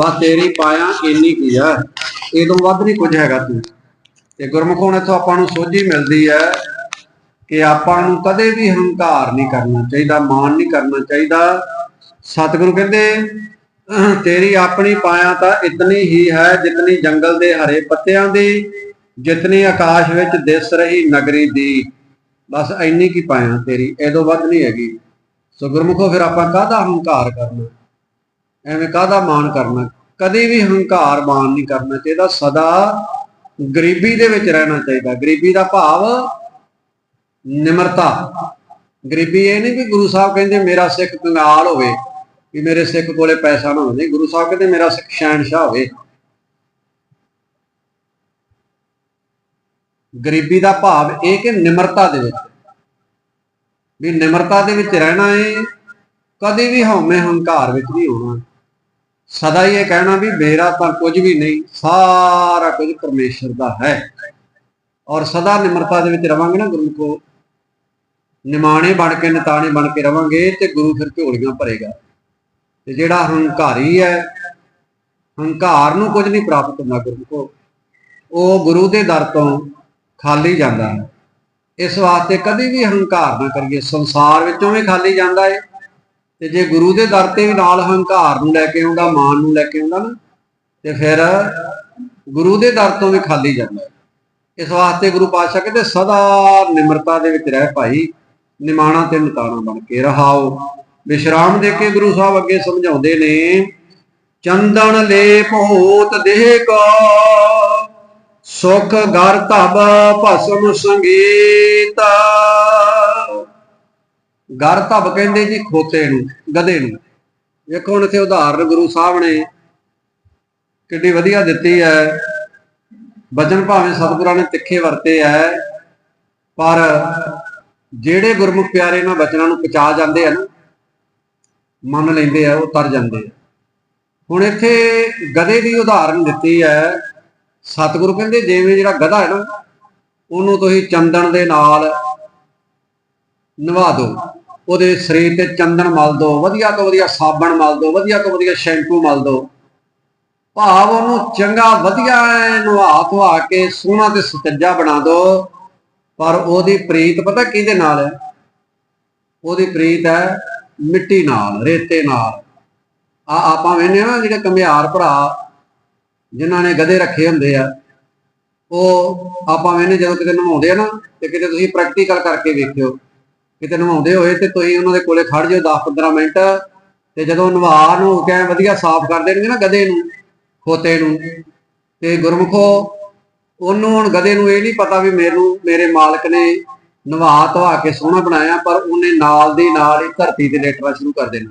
ਬਸ ਤੇਰੀ ਪਾਇਆ ਇੰਨੀ ਕੀ ਆ। ਇਹ ਤੋਂ ਵੱਧ ਨਹੀਂ ਕੁਝ ਹੈਗਾ ਤੂੰ। ਤੇ ਗੁਰਮੁਖੋਂ ਇੱਥੋਂ ਆਪਾਂ ਨੂੰ ਸੋਝੀ ਮਿਲਦੀ ਹੈ ਕਿ ਆਪਾਂ ਨੂੰ ਕਦੇ ਵੀ ਹੰਕਾਰ ਨਹੀਂ ਕਰਨਾ ਚਾਹੀਦਾ, ਮਾਣ ਨਹੀਂ ਕਰਨਾ ਚਾਹੀਦਾ। ਸਤਿਗੁਰੂ ਕਹਿੰਦੇ ਤੇਰੀ ਆਪਣੀ ਪਾਇਆ ਤਾਂ ਇਤਨੀ ਹੀ ਹੈ ਜਿਤਨੀ ਜੰਗਲ ਦੇ ਹਰੇ ਪੱਤਿਆਂ ਦੀ, ਜਿਤਨੀ ਆਕਾਸ਼ ਵਿੱਚ ਦਿਸ ਰਹੀ ਨਗਰੀ ਦੀ। ਬਸ ਇੰਨੀ ਕੀ ਪਾਇਆ ਤੇਰੀ ਇਹਦੋਂ ਵੱਧ ਨਹੀਂ ਹੈਗੀ। ਸੋ ਗੁਰਮੁਖੋ ਫਿਰ ਆਪਾਂ ਕਾਹਦਾ ਹੰਕਾਰ ਕਰਨਾ? ਐਵੇਂ ਕਾਹਦਾ ਮਾਣ ਕਰਨਾ? ਕਦੇ ਵੀ ਹੰਕਾਰ ਮਾਣ ਨਹੀਂ ਕਰਨਾ ਚਾਹੀਦਾ, ਸਦਾ ਗਰੀਬੀ ਦੇ ਵਿੱਚ ਰਹਿਣਾ ਚਾਹੀਦਾ। ਗਰੀਬੀ ਦਾ ਭਾਵ ਨਿਮਰਤਾ। ਗਰੀਬੀ ਇਹ ਨਹੀਂ ਵੀ ਗੁਰੂ ਸਾਹਿਬ ਕਹਿੰਦੇ ਮੇਰਾ ਸਿੱਖ ਕੰਗਾਲ ਹੋਵੇ, ਵੀ ਮੇਰੇ ਸਿੱਖ ਕੋਲੇ ਪੈਸਾ ਨਾ ਹੋਵੇ। ਗੁਰੂ ਸਾਹਿਬ ਕਹਿੰਦੇ ਮੇਰਾ ਸਿੱਖ ਸ਼ਹਿਨशाह ਹੋਵੇ। ਗਰੀਬੀ ਦਾ ਭਾਵ ਇਹ ਕਿ ਨਿਮਰਤਾ ਦੇ ਵਿੱਚ। ਵੀ ਨਿਮਰਤਾ ਦੇ ਵਿੱਚ ਰਹਿਣਾ ਹੈ ਕਦੇ ਵੀ ਹਉਮੈ ਹੰਕਾਰ ਵਿੱਚ ਨਹੀਂ ਹੋਣਾ। ਸਦਾ ਹੀ ਇਹ ਕਹਿਣਾ ਵੀ ਮੇਰਾ ਤਾਂ ਕੁਝ ਵੀ ਨਹੀਂ, ਸਾਰਾ ਕੁਝ ਪਰਮੇਸ਼ਰ ਦਾ ਹੈ। ਔਰ ਸਦਾ ਨਿਮਰਤਾ ਦੇ ਵਿੱਚ ਰਵਾਂਗੇ ਨਾ ਗੁਰੂ ਕੋ ਨਿਮਾਣੇ ਬਣ ਕੇ, ਨਿਤਾਣੇ ਬਣ ਕੇ ਰਵਾਂਗੇ ਤੇ ਗੁਰੂ ਫਿਰ ਝੋਲੀਆਂ ਭਰੇਗਾ। ਤੇ ਜਿਹੜਾ ਹੰਕਾਰੀ ਹੈ, ਹੰਕਾਰ ਨੂੰ ਕੁਝ ਨਹੀਂ ਪ੍ਰਾਪਤ ਹੁੰਦਾ ਗੁਰੂ ਕੋ ਉਹ ਗੁਰੂ ਦੇ ਦਰ ਤੋਂ ਖਾਲੀ ਜਾਂਦਾ ਹੈ। ਇਸ ਵਾਸਤੇ ਕਦੀ ਵੀ ਹੰਕਾਰ ਨਾ ਕਰੀਏ। ਸੰਸਾਰ ਵਿੱਚੋਂ ਵੀ ਖਾਲੀ ਜਾਂਦਾ ਏ ਤੇ ਜੇ ਗੁਰੂ ਦੇ ਦਰ ਤੇ ਵੀ ਨਾਲ ਹੰਕਾਰ ਨੂੰ ਲੈ ਕੇ ਆਉਂਦਾ ਮਾਨ ਨੂੰ ਲੈ ਕੇ ਆਉਂਦਾ ਨਾ, ਤੇ ਫਿਰ ਗੁਰੂ ਦੇ ਦਰ ਤੋਂ ਵੀ ਖਾਲੀ ਜਾਂਦਾ ਇਸ ਵਾਸਤੇ ਗੁਰੂ ਪਾਤਸ਼ਾਹ ਕਹਿੰਦੇ, ਸਦਾ ਨਿਮਰਤਾ ਦੇ ਵਿੱਚ ਰਹਿ ਭਾਈ, ਨਿਮਾਣਾ ਤੇ ਨਿਤਾਣਾ ਬਣ ਕੇ ਰਹਾਓ। ਵਿਸ਼ਰਾਮ ਦੇ ਕੇ ਗੁਰੂ ਸਾਹਿਬ ਅੱਗੇ ਸਮਝਾਉਂਦੇ ਨੇ, ਚੰਦਨ ਲੇਪ ਹੋਤ ਦੇਹ ਕੋ, ਸੁਖ ਘਰ ਧਬ ਭਸਮ ਸੰਗੀਤ। ਗਰ ਧਬ ਕਹਿੰਦੇ ਜੀ ਖੋਤੇ ਨੂੰ, ਗਧੇ ਨੂੰ। ਵੇਖੋ ਹੁਣ ਇੱਥੇ ਉਦਾਹਰਨ ਗੁਰੂ ਸਾਹਿਬ ਨੇ ਕਿੱਡੀ ਵਧੀਆ ਦਿੱਤੀ ਹੈ। ਬਚਨ ਭਾਵੇਂ ਸਤਿਗੁਰਾਂ ਨੇ ਤਿੱਖੇ ਵਰਤੇ ਹੈ, ਪਰ ਜਿਹੜੇ ਗੁਰਮੁਖ ਪਿਆਰੇ ਇਹਨਾਂ ਬਚਨਾਂ ਨੂੰ ਪਚਾ ਜਾਂਦੇ ਆ ਨਾ, ਮੰਨ ਲੈਂਦੇ ਆ, ਉਹ ਤਰ ਜਾਂਦੇ ਆ। ਹੁਣ ਇੱਥੇ ਗਧੇ ਦੀ ਉਦਾਹਰਨ ਦਿੱਤੀ ਹੈ, ਸਤਿਗੁਰੂ ਕਹਿੰਦੇ ਜਿਵੇਂ ਜਿਹੜਾ ਗਧਾ ਹੈ ਨਾ, ਉਹਨੂੰ ਤੁਸੀਂ ਚੰਦਨ ਦੇ ਨਾਲ ਨਵਾ ਦਿਓ। ਉਹਦੇ ਸਰੀਰ ਤੇ ਚੰਦਨ ਮਲ ਦਿਓ ਵਧੀਆ ਤੋਂ ਵਧੀਆ ਸਾਬਣ ਮਲ ਦਿਓ ਵਧੀਆ ਤੋਂ ਵਧੀਆ ਸ਼ੈਂਪੂ ਮਲ ਦਿਓ ਭਾਵ ਉਹਨੂੰ ਚੰਗਾ ਵਧੀਆ ਨਵਾ ਧਵਾ ਕੇ ਸੋਹਣਾ ਤੇ ਸੁਚੱਜਾ ਬਣਾ ਦਿਓ ਪਰ ਉਹਦੀ ਪ੍ਰੀਤ ਪਤਾ ਕਿਹਦੇ ਨਾਲ ਹੈ? ਉਹਦੀ ਪ੍ਰੀਤ ਹੈ ਮਿੱਟੀ ਨਾਲ, ਰੇਤੇ ਨਾਲ। ਆ ਆਪਾਂ ਵੇਖਦੇ ਨਾ ਜਿਹੜੇ ਕਮਿਆਰ ਭਰਾ ਜਿਨ੍ਹਾਂ ਨੇ ਗਧੇ ਰੱਖੇ ਹੁੰਦੇ ਆ, ਉਹ ਆਪਾਂ ਵੇਖਦੇ ਜਦੋਂ ਕਿਤੇ ਨਹਾਉਂਦੇ ਆ ਨਾ ਤੇ ਕਿਤੇ ਤੁਸੀਂ ਪ੍ਰੈਕਟੀਕਲ ਕਰਕੇ ਵੇਖਿਓ। ਕਿਤੇ ਨਵਾਉਂਦੇ ਹੋਏ ਤੇ ਤੁਸੀਂ ਉਹਨਾਂ ਦੇ ਕੋਲੇ ਖੜ ਜਾਓ 10-15 ਮਿੰਟ ਤੇ ਜਦੋਂ ਨਵਾ ਨੂੰ ਕੇ ਵਧੀਆ ਸਾਫ਼ ਕਰ ਦੇਣਗੇ ਨਾ ਗਧੇ ਨੂੰ, ਖੋਤੇ ਨੂੰ ਤੇ ਗੁਰਮਖੋ ਉਹਨੂੰ ਹੁਣ ਗਧੇ ਨੂੰ ਇਹ ਨਹੀਂ ਪਤਾ ਵੀ ਮੈਨੂੰ, ਮੇਰੇ ਮਾਲਕ ਨੇ ਨਵਾ ਧਵਾ ਕੇ ਸੋਹਣਾ ਬਣਾਇਆ ਪਰ ਉਹਨੇ ਨਾਲ ਦੀ ਨਾਲ ਹੀ ਧਰਤੀ ਤੇ ਲੇਟਣਾ ਸ਼ੁਰੂ ਕਰ ਦੇਣਾ।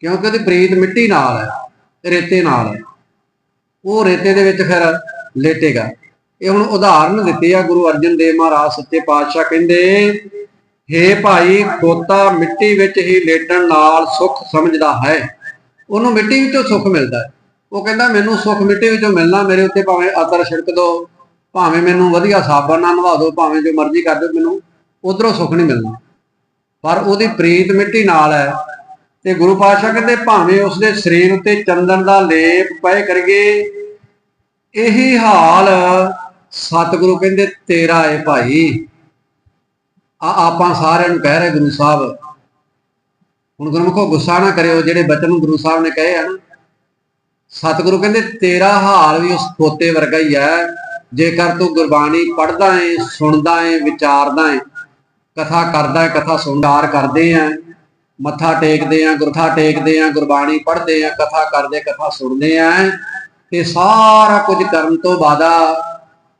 ਕਿਉਂਕਿ ਉਹਦੀ ਪ੍ਰੀਤ ਮਿੱਟੀ ਨਾਲ ਹੈ, ਰੇਤੇ ਨਾਲ ਹੈ। ਉਹ ਰੇਤੇ ਦੇ ਵਿੱਚ ਫਿਰ ਲੇਟੇਗਾ। ਇਹ ਹੁਣ ਉਦਾਹਰਨ ਦਿੱਤੀ ਆ ਗੁਰੂ ਅਰਜਨ ਦੇਵ ਮਹਾਰਾਜ, ਸੱਚੇ ਪਾਤਸ਼ਾਹ ਕਹਿੰਦੇ ਹੇ ਭਾਈ ਖੋਤਾ ਮਿੱਟੀ ਵਿੱਚ ਹੀ ਲੇਟਣ ਨਾਲ ਸੁੱਖ ਸਮਝਦਾ ਹੈ। ਉਹਨੂੰ ਮਿੱਟੀ ਵਿੱਚੋਂ ਸੁੱਖ ਮਿਲਦਾ ਹੈ। ਉਹ ਕਹਿੰਦਾ, ਮੈਨੂੰ ਸੁੱਖ ਮਿੱਟੀ ਵਿੱਚੋਂ ਮਿਲਣਾ, ਮੇਰੇ ਉੱਤੇ ਭਾਵੇਂ ਅਤਰ ਛਿੜਕ ਦਿਓ ਭਾਵੇਂ ਮੈਨੂੰ ਵਧੀਆ ਸਾਬਣ ਨਾਲ ਨਵਾ ਦਿਓ ਭਾਵੇਂ ਜੋ ਮਰਜ਼ੀ ਕਰ ਦਿਓ, ਮੈਨੂੰ ਉਧਰੋਂ ਸੁੱਖ ਨਹੀਂ ਮਿਲਣਾ। ਪਰ ਉਹਦੀ ਪ੍ਰੀਤ ਮਿੱਟੀ ਨਾਲ ਹੈ ਤੇ ਗੁਰੂ ਪਾਤਸ਼ਾਹ ਕਹਿੰਦੇ, ਭਾਵੇਂ ਉਸਦੇ ਸਰੀਰ ਉੱਤੇ ਚੰਦਨ ਦਾ ਲੇਪ ਪਏ ਕਰਗੇ, ਇਹੀ ਹਾਲ ਸਤਿਗੁਰੂ ਕਹਿੰਦੇ, ਤੇਰਾ ਏ ਭਾਈ। ਆ ਆਪਾਂ ਸਾਰਿਆਂ ਨੂੰ ਕਹਿ ਰਹੇ ਗੁਰੂ ਸਾਹਿਬ। ਹੁਣ ਗੁਰਮੁਖੋ ਗੁੱਸਾ ਨਾ ਕਰਿਓ, ਜਿਹੜੇ ਬਚਨ ਗੁਰੂ ਸਾਹਿਬ ਨੇ ਕਹੇ ਆ ਨਾ ਸਤਿਗੁਰੂ ਕਹਿੰਦੇ, ਤੇਰਾ ਹਾਲ ਵੀ ਉਸ ਖੋਤੇ ਵਰਗਾ ਹੀ ਹੈ। ਜੇਕਰ ਤੂੰ ਗੁਰਬਾਣੀ ਪੜ੍ਹਦਾ ਏ, ਸੁਣਦਾ ਏ, ਵਿਚਾਰਦਾ ਏ, ਕਥਾ ਕਰਦਾ ਏ, ਕਥਾ ਸੁਣਦਾਰ ਕਰਦੇ ਆ, ਮੱਥਾ ਟੇਕਦੇ ਆ, ਗੁਰਥਾ ਟੇਕਦੇ ਆ, ਗੁਰਬਾਣੀ ਪੜ੍ਹਦੇ ਆ, ਕਥਾ ਕਰਦੇ, ਕਥਾ ਸੁਣਦੇ ਆ ਤੇ ਸਾਰਾ ਕੁਝ ਕਰਨ ਤੋਂ ਬਾਅਦ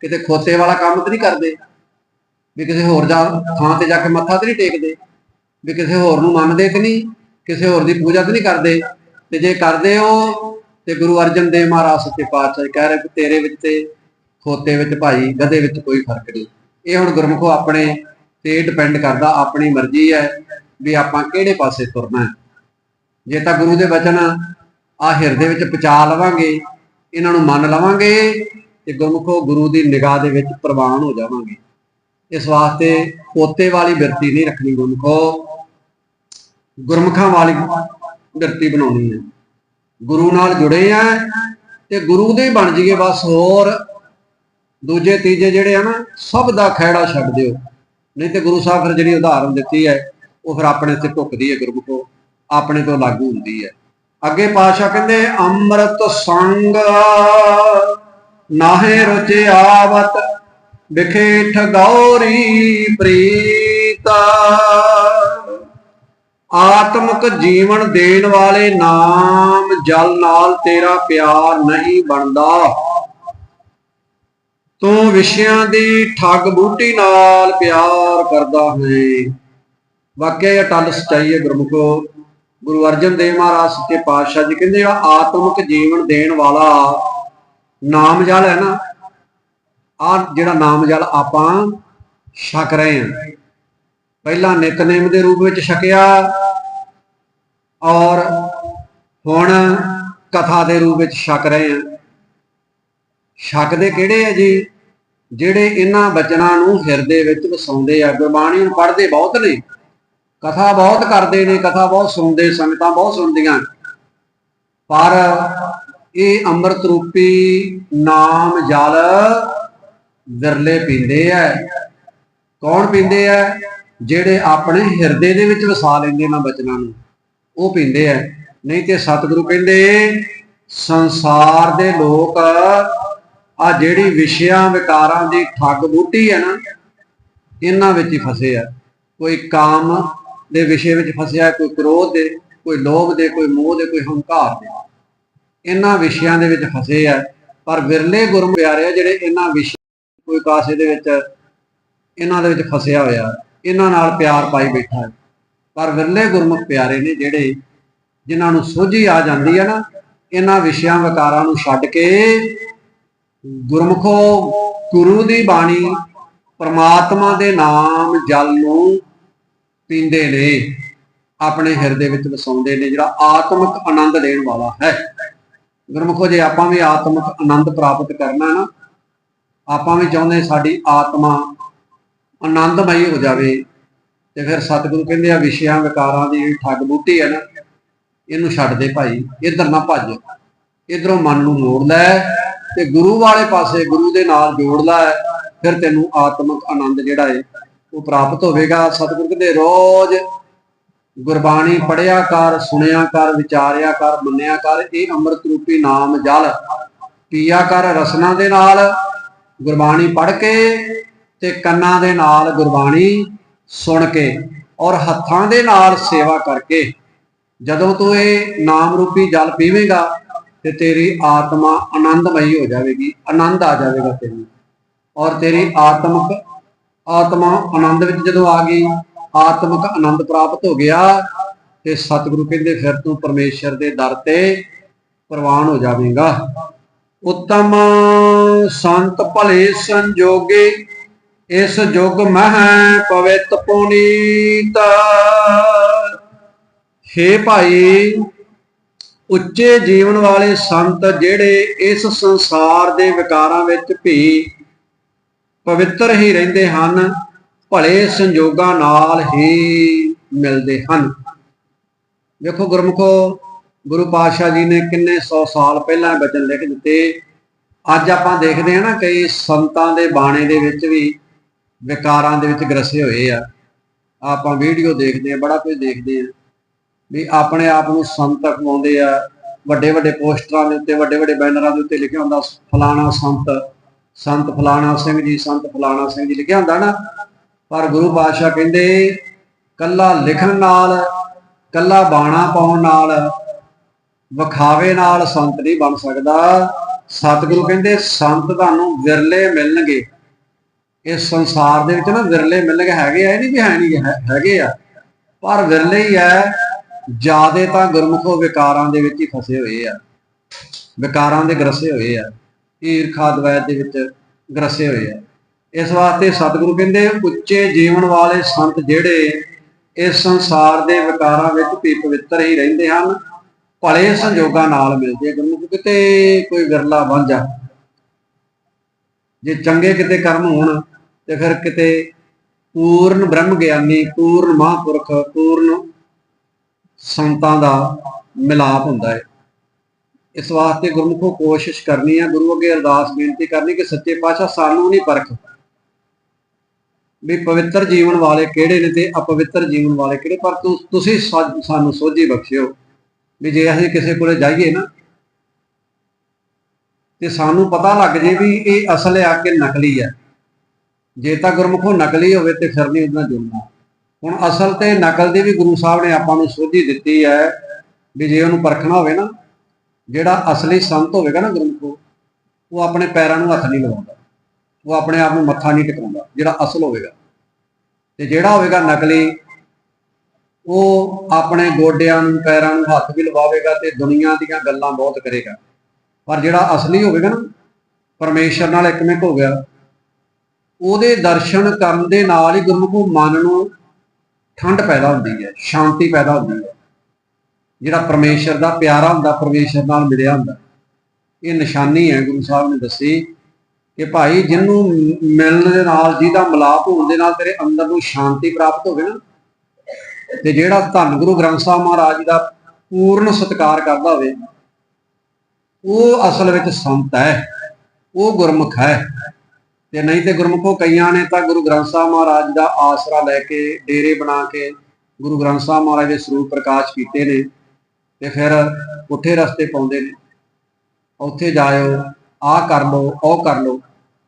ਕਿਤੇ ਖੋਤੇ ਵਾਲਾ ਕੰਮ ਤੇ ਨਹੀਂ ਕਰਦੇ। ਵੀ ਕਿਸੇ ਹੋਰ ਜਾ ਥਾਂ ਤੇ ਜਾ ਕੇ ਮੱਥਾ ਤੇ ਨਹੀਂ ਟੇਕਦੇ, ਵੀ ਕਿਸੇ ਹੋਰ ਨੂੰ ਮੰਨਦੇ ਤੇ ਨਹੀਂ, ਕਿਸੇ ਹੋਰ ਦੀ ਪੂਜਾ ਤੇ ਨਹੀਂ ਕਰਦੇ। ਤੇ ਜੇ ਕਰਦੇ ਹੋ, ਤੇ ਗੁਰੂ ਅਰਜਨ ਦੇਵ ਮਹਾਰਾਜ ਸੱਚੇ ਪਾਤਸ਼ਾਹ ਕਹਿ ਰਹੇ ਕਿ ਤੇਰੇ ਵਿੱਚ ਤੇ ਖੋਤੇ ਵਿੱਚ ਭਾਈ ਗਧੇ ਵਿੱਚ ਕੋਈ ਫ਼ਰਕ ਨਹੀਂ। ਇਹ ਹੁਣ ਗੁਰਮੁਖੋ ਆਪਣੇ ਤੇ ਡਿਪੈਂਡ ਕਰਦਾ, ਆਪਣੀ ਮਰਜ਼ੀ ਹੈ ਵੀ ਆਪਾਂ ਕਿਹੜੇ ਪਾਸੇ ਤੁਰਨਾ ਹੈ। ਜੇ ਤਾਂ ਗੁਰੂ ਦੇ ਬਚਨ ਆ ਹਿਰਦੇ ਵਿੱਚ ਪਚਾ ਲਵਾਂਗੇ, ਇਹਨਾਂ ਨੂੰ ਮੰਨ ਲਵਾਂਗੇ, ਤੇ ਗੁਰਮੁਖੋ ਗੁਰੂ ਦੀ ਨਿਗਾਹ ਦੇ ਵਿੱਚ ਪ੍ਰਵਾਨ ਹੋ ਜਾਵਾਂਗੇ। ਇਸ ਵਾਸਤੇ ਪੋਤੇ ਵਾਲੀ ਬਿਰਤੀ ਨਹੀਂ ਰੱਖਣੀ, ਗੁਰਮੁਖੋ। ਗੁਰਮੁਖਾਂ ਵਾਲੀ ਬਿਰਤੀ ਬਣਾਉਣੀ ਹੈ। ਗੁਰੂ ਨਾਲ ਜੁੜੇ ਆ ਤੇ ਗੁਰੂ ਦੇ ਬਣ ਜੀਏ ਬਸ ਹੋਰ ਦੂਜੇ, ਤੀਜੇ ਜਿਹੜੇ ਆ ਨਾ, ਸਭ ਦਾ ਖਹਿੜਾ ਛੱਡ ਦਿਓ। ਨਹੀਂ ਤੇ ਗੁਰੂ ਸਾਹਿਬ ਫਿਰ ਜਿਹੜੀ ਉਦਾਹਰਨ ਦਿੱਤੀ ਹੈ, ਉਹ ਫਿਰ ਆਪਣੇ ਤੇ ਢੁੱਕਦੀ ਹੈ ਗੁਰਮੁਖੋ, ਆਪਣੇ ਤੋਂ ਲਾਗੂ ਹੁੰਦੀ ਹੈ। ਅੱਗੇ ਪਾਸ਼ਾ ਕਹਿੰਦੇ, ਅੰਮ੍ਰਿਤ ਸੰਗ ਨਾਹੇ ਰੁਚਿ ਆਵਤ ਵਿਖੇ ਠਗੌਰੀ ਪ੍ਰੀਤਾ। ਆਤਮਿਕ ਜੀਵਨ ਦੇਣ ਵਾਲੇ ਨਾਮ ਜਲ ਨਾਲ ਤੇਰਾ ਪਿਆਰ ਨਹੀਂ ਬਣਦਾ। ਤੂੰ ਵਿਸ਼ਿਆਂ ਦੀ ਠੱਗ ਬੂਟੀ ਨਾਲ ਪਿਆਰ ਕਰਦਾ ਹੈ। ਵਾਕਿਆ ਇਹ ਅਟਲ ਸਚਾਈ ਹੈ ਗੁਰਮੁਖੋ। ਗੁਰੂ ਅਰਜਨ ਦੇਵ ਮਹਾਰਾਜ ਸੱਚੇ ਪਾਤਸ਼ਾਹ ਜੀ ਕਹਿੰਦੇ ਆ, ਆਤਮਿਕ ਜੀਵਨ ਦੇਣ ਵਾਲਾ ਨਾਮ ਜਲ ਹੈ ਨਾ ਆ ਜਿਹੜਾ ਨਾਮ ਜਲ ਆਪਾਂ ਛਕ ਰਹੇ ਹਾਂ। ਪਹਿਲਾਂ ਨਿਤਨੇਮ ਦੇ ਰੂਪ ਵਿੱਚ ਛਕਿਆ ਔਰ ਹੁਣ ਕਥਾ ਦੇ ਰੂਪ ਵਿੱਚ ਛਕ ਰਹੇ ਹਾਂ। ਛਕਦੇ ਕਿਹੜੇ ਆ ਜੀ? ਜਿਹੜੇ ਇਹਨਾਂ ਬਚਨਾਂ ਨੂੰ ਹਿਰਦੇ ਵਿੱਚ ਵਸਾਉਂਦੇ ਆ, ਗੁਰਬਾਣੀ ਨੂੰ ਪੜ੍ਹਦੇ ਬਹੁਤ ਨੇ। ਕਥਾ ਬਹੁਤ ਕਰਦੇ ਨੇ, ਕਥਾ ਬਹੁਤ ਸੁਣਦੇ, ਸੰਗਤਾਂ ਬਹੁਤ ਸੁਣਦੀਆਂ। ਪਰ ਇਹ ਅੰਮ੍ਰਿਤ ਰੂਪੀ ਨਾਮ ਜਲ ਵਿਰਲੇ ਪੀਂਦੇ ਆ। ਕੌਣ ਪੀਂਦੇ ਆ? ਜਿਹੜੇ ਆਪਣੇ ਹਿਰਦੇ ਦੇ ਵਿੱਚ ਵਸਾ ਲੈਂਦੇ ਨਾ ਬਚਨਾਂ ਨੂੰ, ਉਹ ਪੀਂਦੇ ਆ। ਨਹੀਂ ਤੇ ਸਤਿਗੁਰੂ ਕਹਿੰਦੇ, ਸੰਸਾਰ ਦੇ ਲੋਕ ਆ ਜਿਹੜੀ ਵਿਸ਼ਿਆਂ ਵਿਕਾਰਾਂ ਦੀ ਠੱਗ ਬੂਟੀ ਹੈ ਨਾ, ਇਹਨਾਂ ਵਿੱਚ ਹੀ ਫਸੇ ਆ। ਕੋਈ ਕਾਮ ਦੇ ਵਿਸ਼ੇ ਵਿੱਚ ਫਸਿਆ, ਕੋਈ ਕ੍ਰੋਧ ਦੇ, ਕੋਈ ਲੋਭ ਦੇ, ਕੋਈ ਮੋਹ ਦੇ, ਕੋਈ ਹੰਕਾਰ ਦੇ। ਇਹਨਾਂ ਵਿਸ਼ਿਆਂ ਦੇ ਵਿੱਚ ਫਸੇ ਆ। ਪਰ ਵਿਰਲੇ ਗੁਰਮ ਪਿਆਰੇ ਆ, ਜਿਹੜੇ ਇਹਨਾਂ ਵਿਸ਼ੇ ਕੋਈ ਕਾਸੇ ਦੇ ਵਿੱਚ ਇਹਨਾਂ ਦੇ ਵਿੱਚ ਫਸਿਆ ਹੋਇਆ, ਇਹਨਾਂ ਨਾਲ ਪਿਆਰ ਪਾਈ ਬੈਠਾ ਹੈ। ਪਰ ਵਿਰਲੇ ਗੁਰਮੁਖ ਪਿਆਰੇ ਨੇ ਜਿਹੜੇ ਜਿਨ੍ਹਾਂ ਨੂੰ ਸੋਝੀ ਆ ਜਾਂਦੀ ਹੈ ਨਾ, ਇਹਨਾਂ ਵਿਸ਼ਿਆਂ ਵਿਕਾਰਾਂ ਨੂੰ ਛੱਡ ਕੇ ਗੁਰਮੁਖੋ ਗੁਰੂ ਦੀ ਬਾਣੀ ਪਰਮਾਤਮਾ ਦੇ ਨਾਮ ਜਲ ਨੂੰ ਪੀਂਦੇ ਨੇ, ਆਪਣੇ ਹਿਰਦੇ ਵਿੱਚ ਵਸਾਉਂਦੇ ਨੇ, ਜਿਹੜਾ ਆਤਮਿਕ ਆਨੰਦ ਦੇਣ ਵਾਲਾ ਹੈ। ਗੁਰਮੁਖੋ ਜੇ ਆਪਾਂ ਵੀ ਆਤਮਿਕ ਆਨੰਦ ਪ੍ਰਾਪਤ ਕਰਨਾ ਨਾ ਆਪਾਂ ਵੀ ਚਾਹੁੰਦੇ ਸਾਡੀ ਆਤਮਾ ਆਨੰਦਮਈ ਹੋ ਜਾਵੇ ਤੇ ਫਿਰ ਸਤਿਗੁਰੂ ਕਹਿੰਦੇ ਆ ਵਿਸ਼ਿਆਂ ਵਿਕਾਰਾਂ ਦੀ ਠੱਗ ਬੂਟੀ ਹੈ ਨਾ, ਇਹਨੂੰ ਛੱਡ ਦੇ ਭਾਈ, ਇਧਰ ਨਾ ਭੱਜ, ਇਧਰੋਂ ਮਨ ਨੂੰ ਮੋੜ ਲੈ ਤੇ ਗੁਰੂ ਵਾਲੇ ਪਾਸੇ ਗੁਰੂ ਦੇ ਨਾਲ ਜੋੜ ਲੈ, ਫਿਰ ਤੈਨੂੰ ਆਤਮਿਕ ਆਨੰਦ ਜਿਹੜਾ ਹੈ ਉਹ ਪ੍ਰਾਪਤ ਹੋਵੇਗਾ। ਸਤਿਗੁਰੂ ਕਹਿੰਦੇ, ਰੋਜ਼ ਗੁਰਬਾਣੀ ਪੜਿਆ ਕਰ, ਸੁਣਿਆ ਕਰ, ਵਿਚਾਰਿਆ ਕਰ, ਮੰਨਿਆ ਕਰ, ਇਹ ਅੰਮ੍ਰਿਤ ਰੂਪੀ ਨਾਮ ਜਲ, ਪੀਆ ਕਰ ਰਸਨਾ ਦੇ ਨਾਲ ਗੁਰਬਾਣੀ ਪੜ੍ਹ ਕੇ ਤੇ ਕੰਨਾਂ ਦੇ ਨਾਲ ਗੁਰਬਾਣੀ ਸੁਣ ਕੇ ਔਰ ਹੱਥਾਂ ਦੇ ਨਾਲ ਸੇਵਾ ਕਰਕੇ ਜਦੋਂ ਤੂੰ ਇਹ ਨਾਮ ਰੂਪੀ ਜਲ ਪੀਵੇਂਗਾ ਤੇ ਤੇਰੀ ਆਤਮਾ ਆਨੰਦਮਈ ਹੋ ਜਾਵੇਗੀ, ਆਨੰਦ ਆ ਜਾਵੇਗਾ ਤੈਨੂੰ ਔਰ ਤੇਰੀ ਆਤਮਿਕ, ਆਤਮਾ ਆਨੰਦ ਵਿੱਚ ਜਦੋਂ ਆ ਗਈ, ਆਤਮਿਕ ਆਨੰਦ ਪ੍ਰਾਪਤ ਹੋ ਗਿਆ ਤੇ ਸਤਿਗੁਰੂ ਕਹਿੰਦੇ, ਫਿਰ ਤੂੰ ਪਰਮੇਸ਼ਰ ਦੇ ਦਰ ਤੇ ਪ੍ਰਵਾਨ ਹੋ ਜਾਵੇਂਗਾ। ਉਤਮ ਸੰਤ ਭਲੇ ਸੰਜੋਗੇ, ਇਸ ਯੁਗ ਮਹਿ ਪਵਿੱਤ ਪੁਨੀਤ। ਹੇ ਭਾਈ, ਉੱਚੇ ਜੀਵਨ ਵਾਲੇ ਸੰਤ ਜਿਹੜੇ ਇਸ ਸੰਸਾਰ ਦੇ ਵਿਕਾਰਾਂ ਵਿੱਚ ਵੀ ਪਵਿੱਤਰ ਹੀ ਰਹਿੰਦੇ ਹਨ, ਭਲੇ ਸੰਜੋਗਾਂ ਨਾਲ ਹੀ ਮਿਲਦੇ ਹਨ। ਵੇਖੋ ਗੁਰਮੁਖੋ ਗੁਰੂ ਪਾਤਸ਼ਾਹ ਜੀ ਨੇ ਕਿੰਨੇ 100 ਸਾਲ ਪਹਿਲਾਂ ਇਹ ਬਚਨ ਲਿਖ ਦਿੱਤੇ। ਅੱਜ ਆਪਾਂ ਦੇਖਦੇ ਹਾਂ ਨਾ ਕਈ ਸੰਤਾਂ ਦੇ ਬਾਣੇ ਦੇ ਵਿੱਚ ਵੀ ਵਿਕਾਰਾਂ ਦੇ ਵਿੱਚ ਗਰਸੇ ਹੋਏ ਆ। ਆਪਾਂ ਵੀਡੀਓ ਦੇਖਦੇ ਆ ਬੜਾ ਕੁਝ ਦੇਖਦੇ ਆ ਵੀ ਆਪਣੇ ਆਪ ਨੂੰ ਸੰਤ ਅਖਵਾਉਂਦੇ ਆ। ਵੱਡੇ ਵੱਡੇ ਪੋਸਟਰਾਂ ਦੇ ਉੱਤੇ, ਵੱਡੇ ਵੱਡੇ ਬੈਨਰਾਂ ਦੇ ਉੱਤੇ ਲਿਖਿਆ ਹੁੰਦਾ ਫਲਾਣਾ ਸੰਤ ਸੰਤ ਫਲਾਣਾ ਸਿੰਘ ਜੀ, ਸੰਤ ਫਲਾਣਾ ਸਿੰਘ ਜੀ ਲਿਖਿਆ ਹੁੰਦਾ ਨਾ। ਪਰ ਗੁਰੂ ਪਾਤਸ਼ਾਹ ਕਹਿੰਦੇ, ਕੱਲਾ ਲਿਖਣ ਨਾਲ, ਕੱਲਾ ਬਾਣਾ ਪਾਉਣ ਨਾਲ ਵਿਖਾਵੇ ਨਾਲ ਸੰਤ ਨਹੀਂ ਬਣ ਸਕਦਾ। ਸਤਿਗੁਰੂ ਕਹਿੰਦੇ, ਸੰਤ ਤੁਹਾਨੂੰ ਵਿਰਲੇ ਮਿਲਣਗੇ। ਇਸ ਸੰਸਾਰ ਦੇ ਵਿੱਚ ਨਾ ਵਿਰਲੇ ਮਿਲਣਗੇ ਹੈਗੇ ਆ, ਇਹ ਨਹੀਂ ਵੀ ਹੈ ਨਹੀਂ ਹੈਗੇ ਆ। ਪਰ ਵਿਰਲੇ ਹੀ ਆ ਜਿਆਦੇ ਤਾਂ ਗੁਰਮੁਖੋ ਵਿਕਾਰਾਂ ਦੇ ਵਿੱਚ ਹੀ ਫਸੇ ਹੋਏ ਆ। ਵਿਕਾਰਾਂ ਦੇ ਗਰਸੇ ਹੋਏ ਆ। ਈਰਖਾ ਦਵੈਤ ਦੇ ਵਿੱਚ ਗਰਸੇ ਹੋਏ ਆ। ਇਸ ਵਾਸਤੇ ਸਤਿਗੁਰੂ ਕਹਿੰਦੇ, ਉੱਚੇ ਜੀਵਨ ਵਾਲੇ ਸੰਤ ਜਿਹੜੇ, ਇਸ ਸੰਸਾਰ ਦੇ ਵਿਕਾਰਾਂ ਵਿੱਚ ਵੀ ਪਵਿੱਤਰ ਹੀ ਰਹਿੰਦੇ ਹਨ। ਭਲੇ ਸੰਜੋਗਾਂ ਨਾਲ ਮਿਲਦੇ ਆ। ਗੁਰਮੁਖ, ਕਿਤੇ ਕੋਈ ਵਿਰਲਾ ਬਣ ਜਾ। ਜੇ ਚੰਗੇ ਕਿਤੇ ਕਰਮ ਹੋਣ, ਤੇ ਫਿਰ ਕਿਤੇ ਪੂਰਨ ਬ੍ਰਹਮ ਗਿਆਨੀ ਪੂਰਨ ਮਹਾਂਪੁਰਖ, ਪੂਰਨ ਸੰਤਾਂ ਦਾ ਮਿਲਾਪ ਹੁੰਦਾ ਹੈ। ਇਸ ਵਾਸਤੇ ਗੁਰਮੁਖੋ ਕੋਸ਼ਿਸ਼ ਕਰਨੀ ਹੈ ਗੁਰੂ ਅੱਗੇ ਅਰਦਾਸ ਬੇਨਤੀ ਕਰਨੀ ਕਿ ਸੱਚੇ ਪਾਤਸ਼ਾਹ ਸਾਨੂੰ ਨਹੀਂ ਪਰਖ। ਵੀ ਪਵਿੱਤਰ ਜੀਵਨ ਵਾਲੇ ਕਿਹੜੇ ਨੇ ਤੇ ਅਪਵਿੱਤਰ ਜੀਵਨ ਵਾਲੇ ਕਿਹੜੇ, ਪਰ ਤੁਸੀਂ ਸਾਨੂੰ ਸੋਝੀ ਬਖਸ਼ਿਓ। ਵੀ ਜੇ ਅਸੀਂ ਕਿਸੇ ਕੋਲੇ ਜਾਈਏ ਨਾ, ਤੇ ਸਾਨੂੰ ਪਤਾ ਲੱਗ ਜੇ ਵੀ ਇਹ ਅਸਲ ਆ ਕਿ ਨਕਲੀ ਹੈ ਜੇ ਤਾਂ ਗੁਰਮੁਖੋ ਨਕਲੀ ਹੋਵੇ ਤੇ ਫਿਰ ਨਹੀਂ ਉਹਦਾ ਜੁੜਨਾ। ਹੁਣ ਅਸਲ ਤੇ ਨਕਲ ਦੀ ਵੀ ਗੁਰੂ ਸਾਹਿਬ ਨੇ ਆਪਾਂ ਨੂੰ ਸੋਝੀ ਦਿੱਤੀ ਹੈ ਵੀ ਜੇ ਉਹਨੂੰ ਪਰਖਣਾ ਹੋਵੇ ਨਾ, ਜਿਹੜਾ ਅਸਲੀ ਸੰਤ ਹੋਵੇਗਾ ਨਾ ਗੁਰਮੁਖੋ, ਉਹ ਆਪਣੇ ਪੈਰਾਂ ਨੂੰ ਹੱਥ ਨਹੀਂ ਲਗਾਉਂਦਾ। ਉਹ ਆਪਣੇ ਆਪ ਨੂੰ ਮੱਥਾ ਨਹੀਂ ਟਿਕਾਉਂਦਾ, ਜਿਹੜਾ ਅਸਲ ਹੋਵੇਗਾ। ਤੇ ਜਿਹੜਾ ਹੋਵੇਗਾ ਨਕਲੀ ਉਹ ਆਪਣੇ ਗੋਡਿਆਂ ਨੂੰ, ਪੈਰਾਂ ਨੂੰ ਹੱਥ ਵੀ ਲਵਾਵੇਗਾ ਤੇ ਦੁਨੀਆ ਦੀਆਂ ਗੱਲਾਂ ਬਹੁਤ ਕਰੇਗਾ। ਪਰ ਜਿਹੜਾ ਅਸਲੀ ਹੋਵੇਗਾ ਨਾ, ਪਰਮੇਸ਼ਰ ਨਾਲ ਇੱਕਮਿਕ ਹੋ ਗਿਆ। ਉਹਦੇ ਦਰਸ਼ਨ ਕਰਨ ਦੇ ਨਾਲ ਹੀ ਗੁਰਮੁਖੋ ਮਨ ਨੂੰ ਠੰਡ ਪੈਦਾ ਹੁੰਦੀ ਹੈ, ਸ਼ਾਂਤੀ ਪੈਦਾ ਹੁੰਦੀ ਹੈ। ਜਿਹੜਾ ਪਰਮੇਸ਼ਰ ਦਾ ਪਿਆਰਾ ਹੁੰਦਾ, ਪਰਮੇਸ਼ਰ ਨਾਲ ਮਿਲਿਆ ਹੁੰਦਾ। ਇਹ ਨਿਸ਼ਾਨੀ ਹੈ, ਗੁਰੂ ਸਾਹਿਬ ਨੇ ਦੱਸੀ ਕਿ ਭਾਈ, ਜਿਹਨੂੰ ਮਿਲਣ ਦੇ ਨਾਲ, ਜਿਹਦਾ ਮਿਲਾਪ ਹੋਣ ਦੇ ਨਾਲ ਤੇਰੇ ਅੰਦਰ ਨੂੰ ਸ਼ਾਂਤੀ ਪ੍ਰਾਪਤ ਹੋਵੇ ਨਾ ਤੇ ਜਿਹੜਾ ਧੰਨ ਗੁਰੂ ਗ੍ਰੰਥ ਸਾਹਿਬ ਮਹਾਰਾਜ ਦਾ ਪੂਰਨ ਸਤਿਕਾਰ ਕਰਦਾ ਹੋਵੇ, ਉਹ ਅਸਲ ਵਿੱਚ ਸੰਤ ਹੈ, ਉਹ ਗੁਰਮੁਖ ਹੈ। ਤੇ ਨਹੀਂ ਤੇ ਗੁਰਮੁਖੋ ਕਈਆਂ ਨੇ ਤਾਂ ਗੁਰੂ ਗ੍ਰੰਥ ਸਾਹਿਬ ਮਹਾਰਾਜ ਦਾ ਆਸਰਾ ਲੈ ਕੇ, ਡੇਰੇ ਬਣਾ ਕੇ ਗੁਰੂ ਗ੍ਰੰਥ ਸਾਹਿਬ ਮਹਾਰਾਜ ਦੇ ਸਰੂਪ ਪ੍ਰਕਾਸ਼ ਕੀਤੇ ਨੇ ਤੇ ਫਿਰ ਪੁੱਠੇ ਰਸਤੇ ਪਾਉਂਦੇ ਨੇ। ਉੱਥੇ ਜਾਇਓ, ਆਹ ਕਰ ਲਓ, ਉਹ ਕਰ ਲਓ।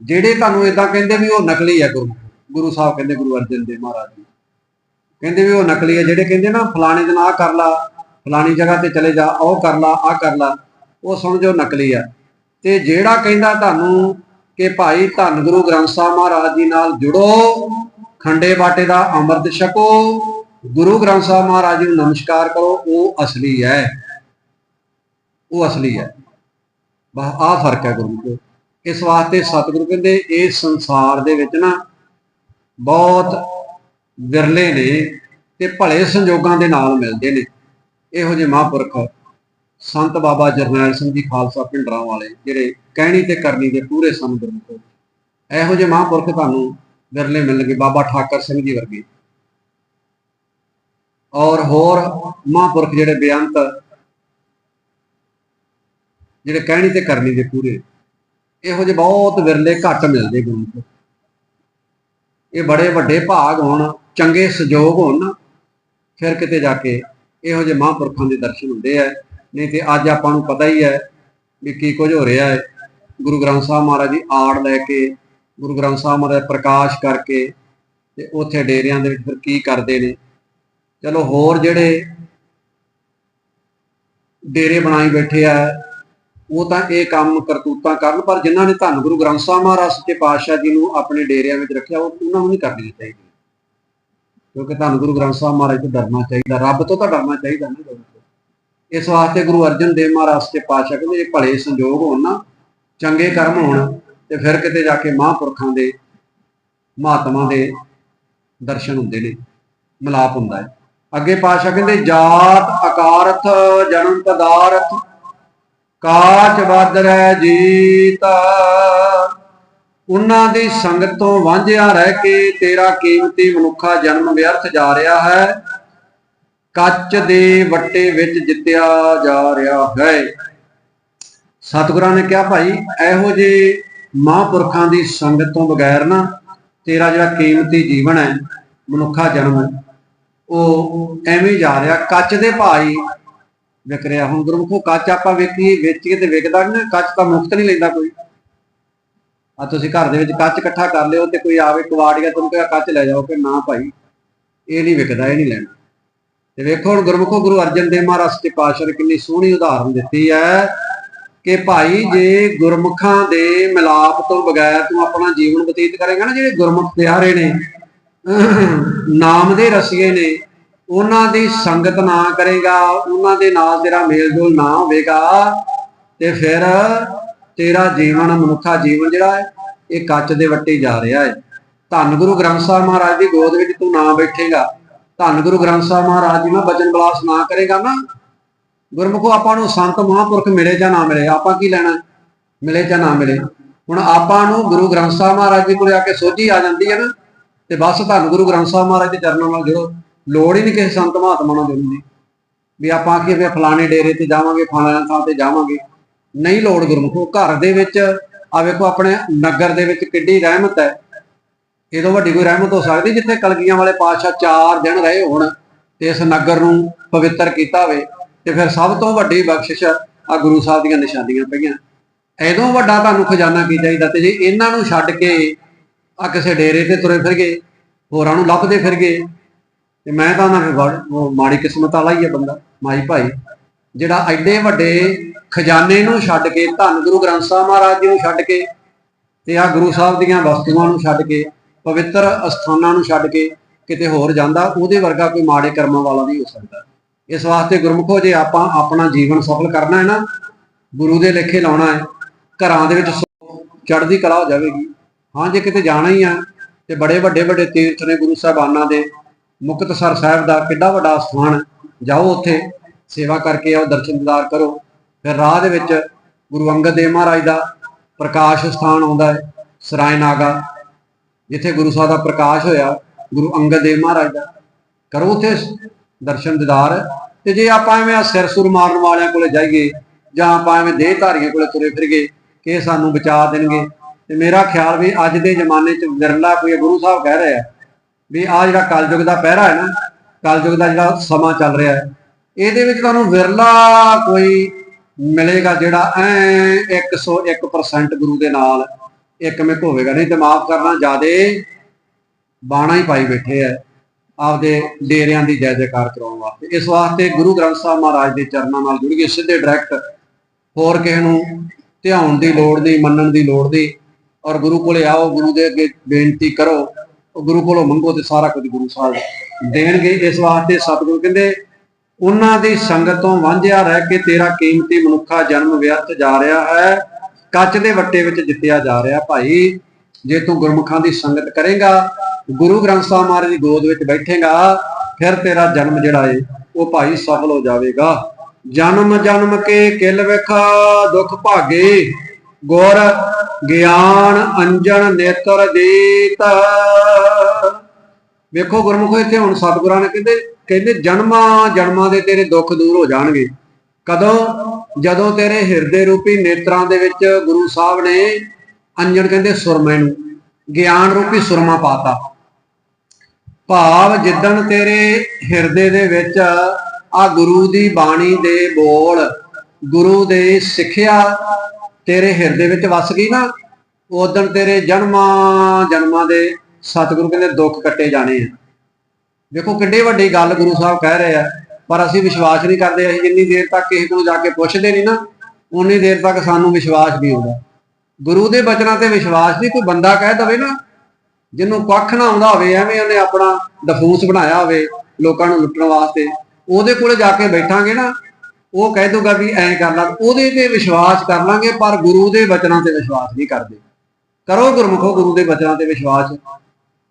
ਜਿਹੜੇ ਤੁਹਾਨੂੰ ਇਦਾਂ ਕਹਿੰਦੇ ਵੀ ਉਹ ਨਕਲੀ ਹੈ ਗੁਰੂ ਗੁਰੂ ਸਾਹਿਬ ਕਹਿੰਦੇ ਗੁਰੂ ਅਰਜਨ ਦੇਵ ਮਹਾਰਾਜ ਜੀ। ਕਹਿੰਦੇ ਵੀ ਉਹ ਨਕਲੀ ਹੈ ਜਿਹੜੇ ਕਹਿੰਦੇ ਨਾ ਫਲਾਣੇ ਦਿਨ ਆਹ ਕਰ ਲਾ, ਫਲਾਣੀ ਜਗ੍ਹਾ ਤੇ ਚਲੇ ਜਾ ਉਹ ਕਰ ਲਾ, ਆਹ ਕਰ ਲਾ, ਉਹ ਸਮਝੋ ਨਕਲੀ ਆ। ਤੇ ਜਿਹੜਾ ਕਹਿੰਦਾ ਤੁਹਾਨੂੰ ਕਿ ਭਾਈ ਧੰਨ ਗੁਰੂ ਗ੍ਰੰਥ ਸਾਹਿਬ ਮਹਾਰਾਜ ਜੀ ਨਾਲ ਜੁੜੋ, ਖੰਡੇ ਬਾਟੇ ਦਾ ਅੰਮ੍ਰਿਤ ਛਕੋ, ਗੁਰੂ ਗ੍ਰੰਥ ਸਾਹਿਬ ਮਹਾਰਾਜ ਜੀ ਨੂੰ ਨਮਸਕਾਰ ਕਰੋ, ਉਹ ਅਸਲੀ ਹੈ। ਉਹ ਅਸਲੀ ਹੈ। ਬਸ ਆਹ ਫ਼ਰਕ ਹੈ ਗੁਰੂ ਜੀ ਇਸ ਵਾਸਤੇ ਸਤਿਗੁਰੂ ਕਹਿੰਦੇ, ਇਸ ਸੰਸਾਰ ਦੇ ਵਿੱਚ ਨਾ ਬਹੁਤ ਵਿਰਲੇ ਨੇ ਤੇ ਭਲੇ ਸੰਜੋਗਾਂ ਦੇ ਨਾਲ ਮਿਲਦੇ ਨੇ। ਇਹੋ ਜਿਹੇ ਮਹਾਂਪੁਰਖ ਸੰਤ ਬਾਬਾ ਜਰਨੈਲ ਸਿੰਘ ਜੀ ਖਾਲਸਾ ਪਿੰਡਰਾਂ ਵਾਲੇ, ਜਿਹੜੇ ਕਹਿਣੀ ਤੇ ਕਰਨੀ ਦੇ ਪੂਰੇ ਸਨ ਗੁਰਮੁਖੋ ਇਹੋ ਜਿਹੇ ਮਹਾਂਪੁਰਖ ਤੁਹਾਨੂੰ ਵਿਰਲੇ ਮਿਲਣਗੇ, ਬਾਬਾ ਠਾਕਰ ਸਿੰਘ ਜੀ ਵਰਗੇ। ਔਰ ਹੋਰ ਮਹਾਂਪੁਰਖ ਜਿਹੜੇ ਬੇਅੰਤ, ਜਿਹੜੇ ਕਹਿਣੀ ਤੇ ਕਰਨੀ ਦੇ ਪੂਰੇ, ਇਹੋ ਜਿਹੇ ਬਹੁਤ ਵਿਰਲੇ ਘੱਟ ਮਿਲਦੇ ਗੁਰਮੁਖ ਇਹ ਬੜੇ ਵੱਡੇ ਭਾਗ ਹੋਣ ਚੰਗੇ ਸਹਿਯੋਗ ਹੋਣ ਨਾ, ਫਿਰ ਕਿਤੇ ਜਾ ਕੇ ਇਹੋ ਜਿਹੇ ਮਹਾਂਪੁਰਖਾਂ ਦੇ ਦਰਸ਼ਨ ਹੁੰਦੇ ਆ। ਨਹੀਂ ਤੇ ਅੱਜ ਆਪਾਂ ਨੂੰ ਪਤਾ ਹੀ ਹੈ ਵੀ ਕੀ ਕੁਝ ਹੋ ਰਿਹਾ ਹੈ। ਗੁਰੂ ਗ੍ਰੰਥ ਸਾਹਿਬ ਮਹਾਰਾਜ ਦੀ ਆੜ ਲੈ ਕੇ ਗੁਰੂ ਗ੍ਰੰਥ ਸਾਹਿਬ ਮਹਾਰਾਜ ਪ੍ਰਕਾਸ਼ ਕਰਕੇ ਤੇ ਉੱਥੇ ਡੇਰਿਆਂ ਦੇ ਵਿੱਚ ਫਿਰ ਕੀ ਕਰਦੇ ਨੇ। ਚਲੋ ਹੋਰ ਜਿਹੜੇ ਡੇਰੇ ਬਣਾਈ ਬੈਠੇ ਆ ਉਹ ਤਾਂ ਇਹ ਕੰਮ ਕਰਤੂਤਾਂ ਕਰਨ, ਪਰ ਜਿਨ੍ਹਾਂ ਨੇ ਧੰਨ ਗੁਰੂ ਗ੍ਰੰਥ ਸਾਹਿਬ ਮਹਾਰਾਜ ਸੱਚੇ ਪਾਤਸ਼ਾਹ ਜੀ ਨੂੰ ਆਪਣੇ ਡੇਰਿਆਂ ਵਿੱਚ ਰੱਖਿਆ, ਉਹ ਉਹਨਾਂ ਨੂੰ ਨਹੀਂ ਕਰਨੀ ਚਾਹੀਦੀ। ਕਿਉਂਕਿ ਧੰਨ ਗੁਰੂ ਗ੍ਰੰਥ ਸਾਹਿਬ ਮਹਾਰਾਜ ਤੋਂ ਡਰਨਾ ਚਾਹੀਦਾ, ਰੱਬ ਤੋਂ ਤਾਂ ਡਰਨਾ ਚਾਹੀਦਾ ਨਾ ਇਸ ਵਾਸਤੇ ਗੁਰੂ ਅਰਜਨ ਦੇਵ ਮਹਾਰਾਜ ਸੱਚੇ ਪਾਤਸ਼ਾਹ ਕਹਿੰਦੇ ਜੇ ਭਲੇ ਸੰਜੋਗ ਹੋਣ ਨਾ, ਚੰਗੇ ਕਰਮ ਹੋਣ, ਤੇ ਫਿਰ ਕਿਤੇ ਜਾ ਕੇ ਮਹਾਂਪੁਰਖਾਂ ਦੇ, ਮਹਾਤਮਾ ਦੇ ਦਰਸ਼ਨ ਹੁੰਦੇ ਨੇ, ਮਿਲਾਪ ਹੁੰਦਾ ਹੈ। ਅੱਗੇ ਪਾਤਸ਼ਾਹ ਕਹਿੰਦੇ, ਜਾਤ ਅਕਾਰਥ ਜਨਮ ਪਦਾਰਥ ਕਾਚ ਬਾਦਰੈ ਜੀਤ। ਉਹਨਾਂ ਦੀ ਸੰਗਤ ਤੋਂ ਵਾਂਝਿਆ ਰਹਿ ਕੇ ਤੇਰਾ ਕੀਮਤੀ ਮਨੁੱਖਾ ਜਨਮ ਵਿਅਰਥ ਜਾ ਰਿਹਾ ਹੈ। ਕੱਚ ਦੇ ਵੱਟੇ ਵਿੱਚ ਜਿੱਤਿਆ ਜਾ ਰਿਹਾ ਹੈ। ਸਤਿਗੁਰਾਂ ਨੇ ਕਿਹਾ, ਭਾਈ, ਇਹੋ ਜਿਹੇ ਮਹਾਂਪੁਰਖਾਂ ਦੀ ਸੰਗਤ ਤੋਂ ਬਗੈਰ ਨਾ ਤੇਰਾ ਜਿਹੜਾ ਕੀਮਤੀ ਜੀਵਨ ਹੈ, ਮਨੁੱਖਾ ਜਨਮ, ਉਹ ਐਵੇਂ ਜਾ ਰਿਹਾ। ਕੱਚ ਦੇ ਭਾਈ ਵਿਕ ਰਿਹਾ ਹੁਣ ਗੁਰਮੁਖੋ ਕੱਚ ਆਪਾਂ ਵੇਖੀਏ ਵੇਚੀਏ ਤੇ ਵਿਕਦਾ ਨਾ ਕੱਚ ਤਾਂ ਮੁਫਤ ਨਹੀਂ ਲੈਂਦਾ ਕੋਈ। ਆ ਤੁਸੀਂ ਘਰ ਦੇ ਵਿੱਚ ਕੱਚ ਇਕੱਠਾ ਕਰ ਲਿਓ ਤੇ ਕੋਈ ਆਵੇ ਕਵਾੜੀਆ ਤੁਹਾਨੂੰ ਕਿਹਾ ਕੱਚ ਲੈ ਜਾਓ ਕਿ ਨਾ ਭਾਈ, ਇਹ ਨਹੀਂ ਵਿਕਦਾ, ਇਹ ਨਹੀਂ ਲੈਣਾ। ਤੇ ਵੇਖੋ ਹੁਣ ਗੁਰਮੁਖੋ ਗੁਰੂ ਅਰਜਨ ਦੇਵ ਮਹਾਰਾਜ ਸੱਚੇ ਪਾਤਸ਼ਾਹ ਕਿੰਨੀ ਸੋਹਣੀ ਉਦਾਹਰਨ ਦਿੱਤੀ ਹੈ ਕਿ ਭਾਈ ਜੇ ਗੁਰਮੁਖਾਂ ਦੇ ਮਿਲਾਪ ਤੋਂ ਬਗੈਰ ਤੂੰ ਆਪਣਾ ਜੀਵਨ ਬਤੀਤ ਕਰੇਗਾ ਨਾ, ਜਿਹੜੇ ਗੁਰਮੁਖ ਪਿਆਰੇ ਨੇ, ਨਾਮ ਦੇ ਰਸੀਏ ਨੇ ਉਹਨਾਂ ਦੀ ਸੰਗਤ ਨਾ ਕਰੇਗਾ, ਉਹਨਾਂ ਦੇ ਨਾਲ ਤੇਰਾ ਮੇਲ ਜੋਲ ਨਾ ਹੋਵੇਗਾ। ਤੇ ਫਿਰ ਤੇਰਾ ਜੀਵਨ, ਮਨੁੱਖਾ ਜੀਵਨ ਜਿਹੜਾ ਹੈ, ਇਹ ਕੱਚ ਦੇ ਵੱਟੇ ਜਾ ਰਿਹਾ ਹੈ। ਧੰਨ ਗੁਰੂ ਗ੍ਰੰਥ ਸਾਹਿਬ ਮਹਾਰਾਜ ਦੀ ਗੋਦ ਵਿੱਚ ਤੂੰ ਨਾ ਬੈਠੇਗਾ। ਧੰਨ ਗੁਰੂ ਗ੍ਰੰਥ ਸਾਹਿਬ ਮਹਾਰਾਜ ਜੀ ਨਾਲ ਬਚਨ ਬਲਾਸ ਨਾ ਕਰੇਗਾ ਨਾ। ਗੁਰਮੁਖੋ, ਆਪਾਂ ਨੂੰ ਸੰਤ ਮਹਾਂਪੁਰਖ ਮਿਲੇ ਜਾਂ ਨਾ ਮਿਲੇ? ਆਪਾਂ ਕੀ ਲੈਣਾ? ਮਿਲੇ ਜਾਂ ਨਾ ਮਿਲੇ? ਹੁਣ ਆਪਾਂ ਨੂੰ ਗੁਰੂ ਗ੍ਰੰਥ ਸਾਹਿਬ ਮਹਾਰਾਜ ਜੀ ਕੋਲ ਆ ਕੇ ਸੋਝੀ ਆ ਜਾਂਦੀ ਹੈ ਨਾ। ਤੇ ਬਸ ਧੰਨ ਗੁਰੂ ਗ੍ਰੰਥ ਸਾਹਿਬ ਮਹਾਰਾਜ ਦੇ ਚਰਨਾਂ ਨਾਲ ਜੁੜੋ। ਲੋੜ ਹੀ ਨਹੀਂ ਕਿਸੇ ਸੰਤ ਮਹਾਤਮਾ ਨੂੰ ਦੇਣ ਦੀ। ਵੀ ਆਪਾਂ ਆਖੀਏ ਵੀ ਫਲਾਣੇ ਡੇਰੇ ਤੇ ਜਾਵਾਂਗੇ, ਫਲਾਣੇ ਥਾਂ ਤੇ ਜਾਵਾਂਗੇ। ਨਹੀਂ ਲੋੜ ਗੁਰਮੁਖੋ, ਘਰ ਦੇ ਵਿੱਚ ਆ ਵੇਖੋ ਆਪਣੇ ਨਗਰ ਦੇ ਵਿੱਚ ਕਿੱਡੀ ਰਹਿਮਤ ਹੈ। ਇਹਦੋਂ ਵੱਡੀ ਕੋਈ ਰਹਿਮਤ ਹੋ ਸਕਦੀ ਜਿੱਥੇ ਕਲਗੀਆਂ ਵਾਲੇ ਪਾਤਸ਼ਾਹ ਚਾਰ ਦਿਨ ਰਹੇ ਹੋਣ ਤੇ ਇਸ ਨਗਰ ਨੂੰ ਪਵਿੱਤਰ ਕੀਤਾ ਹੋਵੇ। ਤੇ ਫਿਰ ਸਭ ਤੋਂ ਵੱਡੀ ਬਖਸ਼ਿਸ਼ ਆ ਗੁਰੂ ਸਾਹਿਬ ਦੀਆਂ ਨਿਸ਼ਾਨੀਆਂ ਪਈਆਂ। ਐਦੋਂ ਵੱਡਾ ਤੁਹਾਨੂੰ ਖਜ਼ਾਨਾ ਕੀ ਚਾਹੀਦਾ ਤੇ ਜੇ ਇਹਨਾਂ ਨੂੰ ਛੱਡ ਕੇ ਆ ਕਿਸੇ ਡੇਰੇ ਤੇ ਤੁਰੇ ਫਿਰਗੇ, ਹੋਰਾਂ ਨੂੰ ਲੱਭਦੇ ਫਿਰਗੇ ਤੇ ਮੈਂ ਤਾਂ ਉਹਨਾਂ ਫਿਰ ਉਹ ਮਾੜੀ ਕਿਸਮਤ ਵਾਲਾ ਹੀ ਹੈ ਬੰਦਾ, ਮਾਈ ਭਾਈ। ਜਿਹੜਾ ਐਡੇ ਵੱਡੇ ਖਜ਼ਾਨੇ ਨੂੰ ਛੱਡ ਕੇ, ਧੰਨ ਗੁਰੂ ਗ੍ਰੰਥ ਸਾਹਿਬ ਮਹਾਰਾਜ ਜੀ ਨੂੰ ਛੱਡ ਕੇ ਤੇ ਆ ਗੁਰੂ ਸਾਹਿਬ ਦੀਆਂ ਵਸਤੂਆਂ ਨੂੰ ਛੱਡ ਕੇ, ਪਵਿੱਤਰ ਅਸਥਾਨਾਂ ਨੂੰ ਛੱਡ ਕੇ ਕਿਤੇ ਹੋਰ ਜਾਂਦਾ, ਉਹਦੇ ਵਰਗਾ ਕੋਈ ਮਾੜੇ ਕਰਮਾਂ ਵਾਲਾ ਨਹੀਂ ਹੋ ਸਕਦਾ। ਇਸ ਵਾਸਤੇ ਗੁਰਮੁਖੋ, ਜੇ ਆਪਾਂ ਆਪਣਾ ਜੀਵਨ ਸਫਲ ਕਰਨਾ ਹੈ ਨਾ, ਗੁਰੂ ਦੇ ਲੇਖੇ ਲਾਉਣਾ ਹੈ, ਘਰਾਂ ਦੇ ਵਿੱਚ ਚੜ੍ਹਦੀ ਕਲਾ ਹੋ ਜਾਵੇਗੀ। ਹਾਂ, ਜੇ ਕਿਤੇ ਜਾਣਾ ਹੀ ਆ ਤੇ ਬੜੇ ਵੱਡੇ ਵੱਡੇ ਤੀਰਥ ਨੇ ਗੁਰੂ ਸਾਹਿਬਾਨਾਂ ਦੇ ਮੁਕਤਸਰ ਸਾਹਿਬ ਦਾ ਕਿੱਡਾ ਵੱਡਾ ਸਥਾਨ ਜਾਓ ਉੱਥੇ, ਸੇਵਾ ਕਰਕੇ ਆਓ, ਦਰਸ਼ਨ ਦਿਦਾਰ ਕਰੋ। ਫਿਰ ਰਾਹ ਦੇ ਵਿੱਚ ਗੁਰੂ ਅੰਗਦ ਦੇਵ ਮਹਾਰਾਜ ਦਾ ਪ੍ਰਕਾਸ਼ ਸਥਾਨ ਆਉਂਦਾ ਹੈ, ਸਰਾਏ ਨਾਗਾ, ਜਿੱਥੇ ਗੁਰੂ ਸਾਹਿਬ ਦਾ ਪ੍ਰਕਾਸ਼ ਹੋਇਆ, ਗੁਰੂ ਅੰਗਦ ਦੇਵ ਮਹਾਰਾਜ ਦਾ। ਕਰੋ ਉੱਥੇ ਦਰਸ਼ਨ ਦਿਦਾਰ। ਤੇ ਜੇ ਆਪਾਂ ਐਵੇਂ ਸਿਰ ਸੁਰ ਮਾਰਨ ਵਾਲਿਆਂ ਕੋਲੇ ਜਾਈਏ, ਜਾਂ ਆਪਾਂ ਐਵੇਂ ਦੇਹ ਧਾਰੀਆਂ ਕੋਲੇ ਤੁਰੇ ਫਿਰਗੇ, ਕਿ ਸਾਨੂੰ ਬਚਾ ਦੇਣਗੇ। ਤੇ ਮੇਰਾ ਖਿਆਲ ਵੀ ਅੱਜ ਦੇ ਜ਼ਮਾਨੇ 'ਚ ਵਿਰਲਾ ਕੋਈ ਗੁਰੂ ਸਾਹਿਬ ਕਹਿ ਰਹੇ ਆ ਵੀ ਆ ਜਿਹੜਾ ਕਲਯੁਗ ਦਾ ਪਹਿਰਾ ਹੈ ਨਾ, ਕਲਯੁਗ ਦਾ ਜਿਹੜਾ ਸਮਾਂ ਚੱਲ ਰਿਹਾ ਹੈ, ਇਹਦੇ ਵਿੱਚ ਤੁਹਾਨੂੰ ਵਿਰਲਾ ਕੋਈ ਮਿਲੇਗਾ ਜਿਹੜਾ ਐ 101% ਗੁਰੂ ਦੇ ਨਾਲ ਇੱਕ ਮਿਕ ਹੋਵੇਗਾ। ਨਹੀਂ ਤੇ ਮਾਫ ਕਰਨਾ, ਜਿਆਦੇ ਬਾਣਾ ਹੀ ਪਾਈ ਬੈਠੇ ਐ ਆਪਦੇ ਡੇਰਿਆਂ ਦੀ ਜੈ ਜੈਕਾਰ ਕਰਾਉਣ ਵਾਸਤੇ। ਇਸ ਵਾਸਤੇ ਗੁਰੂ ਗ੍ਰੰਥ ਸਾਹਿਬ ਮਹਾਰਾਜ ਦੇ ਚਰਨਾਂ ਨਾਲ ਜੁੜ ਕੇ ਸਿੱਧੇ ਡਾਇਰੈਕਟ ਹੋਰ ਕਿਸੇ ਨੂੰ ਧਿਆਉਣ ਦੀ ਲੋੜ ਨਹੀਂ, ਮੰਨਣ ਦੀ ਲੋੜ ਨਹੀਂ। ਔਰ ਗੁਰੂ ਕੋਲੇ ਆਓ, ਗੁਰੂ ਦੇ ਅੱਗੇ ਬੇਨਤੀ ਕਰੋ ਗੁਰੂ ਕੋਲੋਂ ਮੰਗੋ ਤੇ ਸਾਰਾ ਕੁਝ ਗੁਰੂ ਸਾਹਿਬ ਦੇਣਗੇ ਇਸ ਵਾਸਤੇ ਸਤਿਗੁਰੂ ਕਹਿੰਦੇ, ਉਹਨਾਂ ਦੀ ਸੰਗਤ ਤੋਂ ਵਾਂਝਿਆ ਰਹਿ ਕੇ ਤੇਰਾ ਕੀਮਤੀ ਮਨੁੱਖਾ ਜਨਮ ਵਿਅਰਥ ਜਾ ਰਿਹਾ ਹੈ, ਕੱਚ ਦੇ ਵੱਟੇ ਵਿੱਚ ਜਿੱਤਿਆ ਜਾ ਰਿਹਾ ਭਾਈ। ਜੇ ਤੂੰ ਗੁਰਮੁਖਾਂ ਦੀ ਸੰਗਤ ਕਰੇਗਾ, ਗੁਰੂ ਗ੍ਰੰਥ ਸਾਹਿਬ ਮਹਾਰਾਜ ਦੀ ਗੋਦ ਵਿੱਚ ਬੈਠੇਗਾ, ਫਿਰ ਤੇਰਾ ਜਨਮ ਜਿਹੜਾ ਏ, ਉਹ ਭਾਈ ਸਫਲ ਹੋ ਜਾਵੇਗਾ। ਜਨਮ ਜਨਮ ਕੇ ਕਿਲ ਵਿਖਾ ਦੁੱਖ ਭਾਗੇ। ਗੁਰ ਗਿਆਨ ਅੰਜਨ ਨੇਤਰ ਦੀਤ ਵੇਖੋ ਗੁਰਮੁਖੋ, ਇੱਥੇ ਹੁਣ ਸਤਿਗੁਰਾਂ ਨੇ ਕਹਿੰਦੇ ਕਹਿੰਦੇ, ਜਨਮਾਂ ਜਨਮਾਂ ਦੇ ਤੇਰੇ ਦੁੱਖ ਦੂਰ ਹੋ ਜਾਣਗੇ। ਕਦੋਂ? ਜਦੋਂ ਤੇਰੇ ਹਿਰਦੇ ਰੂਪੀ ਨੇਤਰਾਂ ਦੇ ਵਿੱਚ ਗੁਰੂ ਸਾਹਿਬ ਨੇ ਅੰਜਨ ਕਹਿੰਦੇ ਸੁਰਮੇ ਨੂੰ, ਗਿਆਨ ਰੂਪੀ ਸੁਰਮਾ ਪਾਤਾ। ਭਾਵ ਜਿੱਦਣ ਤੇਰੇ ਹਿਰਦੇ ਦੇ ਵਿੱਚ ਆ ਗੁਰੂ ਦੀ ਬਾਣੀ ਦੇ ਬੋਲ, ਗੁਰੂ ਦੇ ਸਿੱਖਿਆ ਤੇਰੇ ਹਿਰਦੇ ਵਿੱਚ ਵਸ ਗਈ ਨਾ ਉਦੋਂ ਤੇਰੇ ਜਨਮਾਂ ਜਨਮਾਂ ਦੇ ਸਤਿਗੁਰੂ ਕਹਿੰਦੇ ਦੁੱਖ ਕੱਟੇ ਜਾਣੇ ਆ। ਦੇਖੋ ਕਿੱਡੀ ਵੱਡੀ ਗੱਲ ਗੁਰੂ ਸਾਹਿਬ ਕਹਿ ਰਹੇ ਆ, ਪਰ ਅਸੀਂ ਵਿਸ਼ਵਾਸ ਨਹੀਂ ਕਰਦੇ, ਅਸੀਂ ਜਿੰਨੀ ਦੇਰ ਤੱਕ ਕਿਸੇ ਕੋਲ ਜਾ ਕੇ ਪੁੱਛਦੇ ਨਹੀਂ ਨਾ ਉਨੀ ਦੇਰ ਤੱਕ ਸਾਨੂੰ ਵਿਸ਼ਵਾਸ ਨਹੀਂ ਆਉਂਦਾ ਗੁਰੂ ਦੇ ਬਚਨਾਂ ਤੇ ਵਿਸ਼ਵਾਸ ਨਹੀਂ, ਕੋਈ ਬੰਦਾ ਕਹਿ ਦਵੇ ਨਾ, ਜਿਹਨੂੰ ਕੱਖ ਨਾ ਆਉਂਦਾ ਹੋਵੇ, ਐਵੇਂ ਉਹਨੇ ਆਪਣਾ ਦਫੂਸ ਬਣਾਇਆ ਹੋਵੇ ਲੋਕਾਂ ਨੂੰ ਲੁੱਟਣ ਵਾਸਤੇ, ਉਹਦੇ ਕੋਲੇ ਜਾ ਕੇ ਬੈਠਾਂਗੇ ਨਾ ਉਹ ਕਹਿ ਦੂਗਾ ਵੀ ਐਂ ਕਰ ਲਾ, ਉਹਦੇ ਤੇ ਵਿਸ਼ਵਾਸ ਕਰ ਲਾਂਗੇ, ਪਰ ਗੁਰੂ ਦੇ ਬਚਨਾਂ ਤੇ ਵਿਸ਼ਵਾਸ ਨਹੀਂ ਕਰਦੇ। ਕਰੋ ਗੁਰਮੁਖੋ ਗੁਰੂ ਦੇ ਬਚਨਾਂ ਤੇ ਵਿਸ਼ਵਾਸ,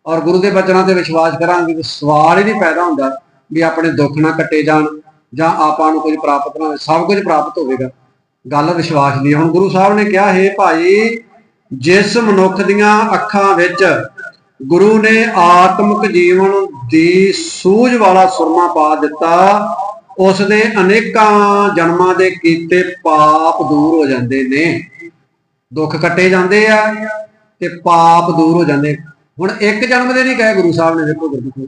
ਔਰ ਗੁਰੂ ਦੇ ਬਚਨਾਂ ਤੇ ਵਿਸ਼ਵਾਸ ਕਰਾਂਗੇ ਤਾਂ ਸਵਾਲ ਹੀ ਨਹੀਂ ਪੈਦਾ ਹੁੰਦਾ ਵੀ ਆਪਣੇ ਦੁੱਖ ਨਾ ਕੱਟੇ ਜਾਣ, ਜਾਂ ਆਪਾਂ ਨੂੰ ਕੁਝ ਪ੍ਰਾਪਤ ਨਾ ਹੋਵੇ, ਸਭ ਕੁਝ ਪ੍ਰਾਪਤ ਹੋਵੇਗਾ। ਗੱਲ ਵਿਸ਼ਵਾਸ ਦੀ ਹੁਣ ਗੁਰੂ ਸਾਹਿਬ ਨੇ ਕਿਹਾ, ਹੈ ਭਾਈ, ਜਿਸ ਮਨੁੱਖ ਦੀਆਂ ਅੱਖਾਂ ਵਿੱਚ ਗੁਰੂ ਨੇ ਆਤਮਿਕ ਜੀਵਨ ਦੀ ਸੂਝ ਵਾਲਾ ਸੁਰਮਾ ਪਾ ਦਿੱਤਾ ਉਸ ਦੇ ਅਨੇਕਾਂ ਜਨਮਾਂ ਦੇ ਕੀਤੇ ਪਾਪ ਦੂਰ ਹੋ ਜਾਂਦੇ ਨੇ। ਦੁੱਖ ਕੱਟੇ ਜਾਂਦੇ ਆ ਤੇ ਪਾਪ ਦੂਰ ਹੋ ਜਾਂਦੇ। ਹੁਣ ਇੱਕ ਜਨਮ ਦੇ ਨਹੀਂ ਕਹੇ ਗੁਰੂ ਸਾਹਿਬ ਨੇ, ਦੇਖੋ ਗੁਰਮੁਖੋ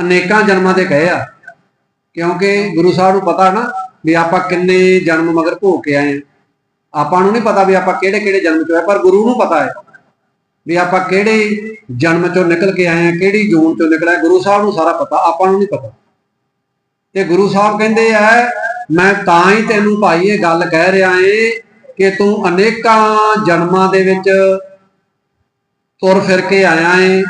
ਅਨੇਕਾਂ ਜਨਮਾਂ ਦੇ ਕਹੇ ਆ। ਕਿਉਂਕਿ ਗੁਰੂ ਸਾਹਿਬ ਨੂੰ ਪਤਾ ਨਾ ਵੀ ਆਪਾਂ ਕਿੰਨੇ ਜਨਮ ਮਗਰ ਭੋਗ ਕੇ ਆਏ ਆ। ਆਪਾਂ ਨੂੰ ਨਹੀਂ ਪਤਾ ਵੀ ਆਪਾਂ ਕਿਹੜੇ ਕਿਹੜੇ ਜਨਮ ਚੋਂ ਆਏ, ਪਰ ਗੁਰੂ ਨੂੰ ਪਤਾ ਹੈ ਵੀ ਆਪਾਂ ਕਿਹੜੇ ਜਨਮ ਚੋਂ ਨਿਕਲ ਕੇ ਆਏ ਆ, ਕਿਹੜੀ ਜੂਨ ਚੋਂ ਨਿਕਲਿਆ। ਗੁਰੂ ਸਾਹਿਬ ਨੂੰ ਸਾਰਾ ਪਤਾ, ਆਪਾਂ ਨੂੰ ਨਹੀਂ ਪਤਾ। ਤੇ ਗੁਰੂ ਸਾਹਿਬ ਕਹਿੰਦੇ ਆ, ਮੈਂ ਤਾਂ ਹੀ ਤੈਨੂੰ ਭਾਈ ਇਹ ਗੱਲ ਕਹਿ ਰਿਹਾ ਏ ਕਿ ਤੂੰ ਅਨੇਕਾਂ ਜਨਮਾਂ ਦੇ ਵਿੱਚ ਤੁਰ ਫਿਰ ਕੇ ਆਇਆ ਏ।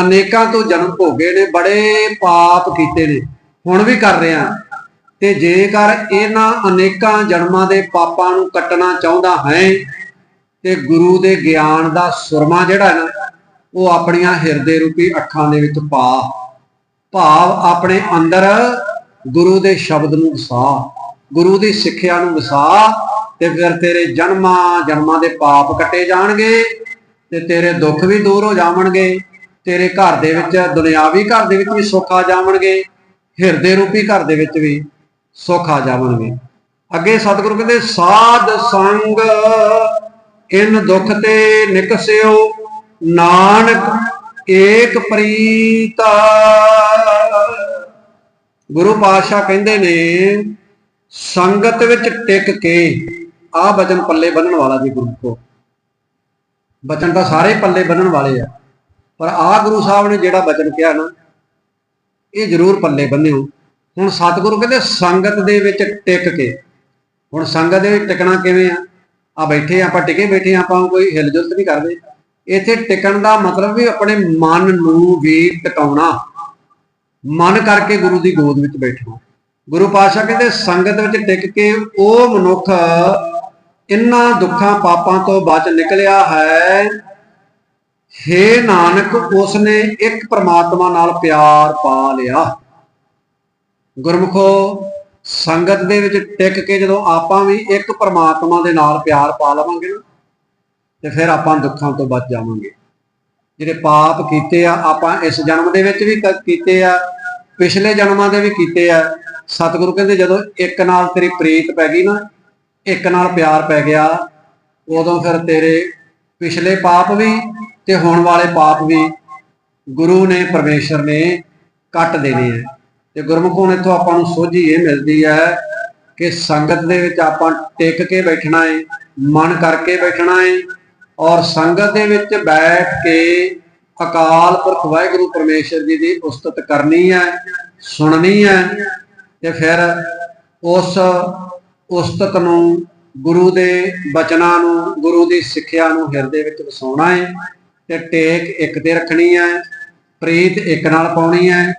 ਅਨੇਕਾਂ ਤੋਂ ਜਨਮ ਭੋਗੇ ਨੇ, ਬੜੇ ਪਾਪ ਕੀਤੇ ਨੇ, ਹੁਣ ਵੀ ਕਰ ਰਿਹਾ। ਤੇ ਜੇਕਰ ਇਹਨਾਂ ਅਨੇਕਾਂ ਜਨਮਾਂ ਦੇ ਪਾਪਾਂ ਨੂੰ ਕੱਟਣਾ ਚਾਹੁੰਦਾ ਹੈ, ਤੇ ਗੁਰੂ ਦੇ ਗਿਆਨ ਦਾ ਸੁਰਮਾ ਜਿਹੜਾ ਨਾ, ਉਹ ਆਪਣੀਆਂ ਹਿਰਦੇ ਰੂਪੀ ਅੱਖਾਂ ਦੇ ਵਿੱਚ ਪਾ। ਭਾਵ ਆਪਣੇ ਅੰਦਰ ਗੁਰੂ ਦੇ ਸ਼ਬਦ ਨੂੰ ਵਸਾ, ਗੁਰੂ ਦੀ ਸਿੱਖਿਆ ਨੂੰ ਵਸਾ ਤੇ ਫਿਰ ਤੇਰੇ ਜਨਮਾਂ ਜਨਮਾਂ ਦੇ ਪਾਪ ਕੱਟੇ ਜਾਣਗੇ ਤੇ ਤੇਰੇ ਦੁੱਖ ਵੀ ਦੂਰ ਹੋ ਜਾਵਣਗੇ, ਤੇਰੇ ਘਰ ਦੇ ਵਿੱਚ ਦੁਨਿਆਵੀ ਘਰ ਦੇ ਵਿੱਚ ਵੀ ਸੁੱਖ ਆ ਜਾਵਣਗੇ, ਹਿਰਦੇ ਰੂਪੀ ਘਰ ਦੇ ਵਿੱਚ ਵੀ ਸੁੱਖ ਆ ਜਾਵਣਗੇ। ਅੱਗੇ ਸਤਿਗੁਰੂ ਕਹਿੰਦੇ, ਸਾਧ ਸੰਗ, ਇਨ ਦੁੱਖ ਤੇ ਨਿਕਸਿਓ ਨਾਨਕ ਏਕ ਪ੍ਰੀਤਾ। ਗੁਰੂ ਪਾਤਸ਼ਾਹ ਕਹਿੰਦੇ ਨੇ, ਸੰਗਤ ਵਿੱਚ ਟਿਕ ਕੇ ਆ ਬਚਨ ਪੱਲੇ ਬੰਨਣ ਵਾਲਾ ਜੀ ਗੁਰੂ ਕੋ। ਬਚਨ ਤਾਂ ਸਾਰੇ ਪੱਲੇ ਬੰਨਣ ਵਾਲੇ ਆ, ਪਰ ਆ ਗੁਰੂ ਸਾਹਿਬ ਨੇ ਜਿਹੜਾ ਬਚਨ ਕਿਹਾ ਨਾ, ਇਹ ਜ਼ਰੂਰ ਪੱਲੇ ਬੰਨਿਓ। ਹੁਣ ਸਤਿਗੁਰੂ ਕਹਿੰਦੇ, ਸੰਗਤ ਦੇ ਵਿੱਚ ਟਿਕ ਕੇ। ਹੁਣ ਸੰਗਤ ਦੇ ਵਿੱਚ ਟਿਕਣਾ ਕਿਵੇਂ ਆ? ਆ ਬੈਠੇ ਆਪਾਂ ਟਿਕੇ ਬੈਠੇ ਆਪਾਂ ਕੋਈ ਹਿਲਜੁਲ ਨਹੀਂ ਕਰਦੇ। ਇੱਥੇ ਟਿਕਣ ਦਾ ਮਤਲਬ ਵੀ ਆਪਣੇ ਮਨ ਨੂੰ ਵੀ ਟਿਕਾਉਣਾ। ਮਨ ਕਰਕੇ ਗੁਰੂ ਦੀ ਗੋਦ ਵਿੱਚ ਬੈਠਣਾ ਗੁਰੂ ਪਾਤਸ਼ਾਹ ਕਹਿੰਦੇ, ਸੰਗਤ ਵਿੱਚ ਟਿਕ ਕੇ ਉਹ ਮਨੁੱਖ ਇਨ੍ਹਾਂ ਦੁੱਖਾਂ ਪਾਪਾਂ ਤੋਂ ਬਚ ਨਿਕਲਿਆ ਹੈ। ਹੇ ਨਾਨਕ, ਉਸਨੇ ਇੱਕ ਪ੍ਰਮਾਤਮਾ ਨਾਲ ਪਿਆਰ ਪਾ ਲਿਆ। ਗੁਰਮੁਖੋ, ਸੰਗਤ ਦੇ ਵਿੱਚ ਟਿਕ ਕੇ ਜਦੋਂ ਆਪਾਂ ਵੀ ਇੱਕ ਪ੍ਰਮਾਤਮਾ ਦੇ ਨਾਲ ਪਿਆਰ ਪਾ ਲਵਾਂਗੇ ਤੇ ਫਿਰ ਆਪਾਂ ਦੁੱਖਾਂ ਤੋਂ ਬਚ ਜਾਵਾਂਗੇ। ਜਿਹੜੇ ਪਾਪ ਕੀਤੇ ਆ, ਆਪਾਂ ਇਸ ਜਨਮ ਦੇ ਵਿੱਚ ਵੀ ਕੀਤੇ ਆ, ਪਿਛਲੇ ਜਨਮਾਂ ਦੇ ਵੀ ਕੀਤੇ ਆ। ਸਤਿਗੁਰੂ ਕਹਿੰਦੇ ਜਦੋਂ ਇੱਕ ਨਾਲ ਤੇਰੀ ਪ੍ਰੀਤ ਪੈ ਗਈ ਨਾ, ਇੱਕ ਨਾਲ ਪਿਆਰ ਪੈ ਗਿਆ, ਉਦੋਂ ਫਿਰ ਤੇਰੇ ਪਿਛਲੇ ਪਾਪ ਵੀ ਤੇ ਹੋਣ ਵਾਲੇ ਪਾਪ ਵੀ ਗੁਰੂ ਨੇ, ਪਰਮੇਸ਼ਰ ਨੇ ਕੱਟ ਦੇਣੇ ਆ। ਤੇ ਗੁਰਮੁਖੋਂ ਇੱਥੋਂ ਆਪਾਂ ਨੂੰ ਸੋਝੀ ਇਹ ਮਿਲਦੀ ਹੈ ਕਿ ਸੰਗਤ ਦੇ ਵਿੱਚ ਆਪਾਂ ਟਿਕ ਕੇ ਬੈਠਣਾ ਹੈ ਮਨ ਕਰਕੇ ਬੈਠਣਾ ਹੈ ਔਰ ਸੰਗਤ ਦੇ ਵਿੱਚ ਬੈਠ ਕੇ ਅਕਾਲ ਪੁਰਖ ਵਾਹਿਗੁਰੂ ਪਰਮੇਸ਼ਰ ਜੀ ਦੀ ਉਸਤਤ ਕਰਨੀ ਹੈ, ਸੁਣਨੀ ਹੈ ਤੇ ਫਿਰ ਉਸ ਉਸਤਤ ਨੂੰ ਗੁਰੂ ਦੇ ਬਚਨਾਂ ਨੂੰ, ਗੁਰੂ ਦੀ ਸਿੱਖਿਆ ਨੂੰ ਹਿਰਦੇ ਵਿੱਚ ਵਸਾਉਣਾ ਹੈ ਤੇ ਟੇਕ ਇੱਕ ਤੇ ਰੱਖਣੀ ਹੈ, ਪ੍ਰੀਤ ਇੱਕ ਨਾਲ ਪਾਉਣੀ ਹੈ,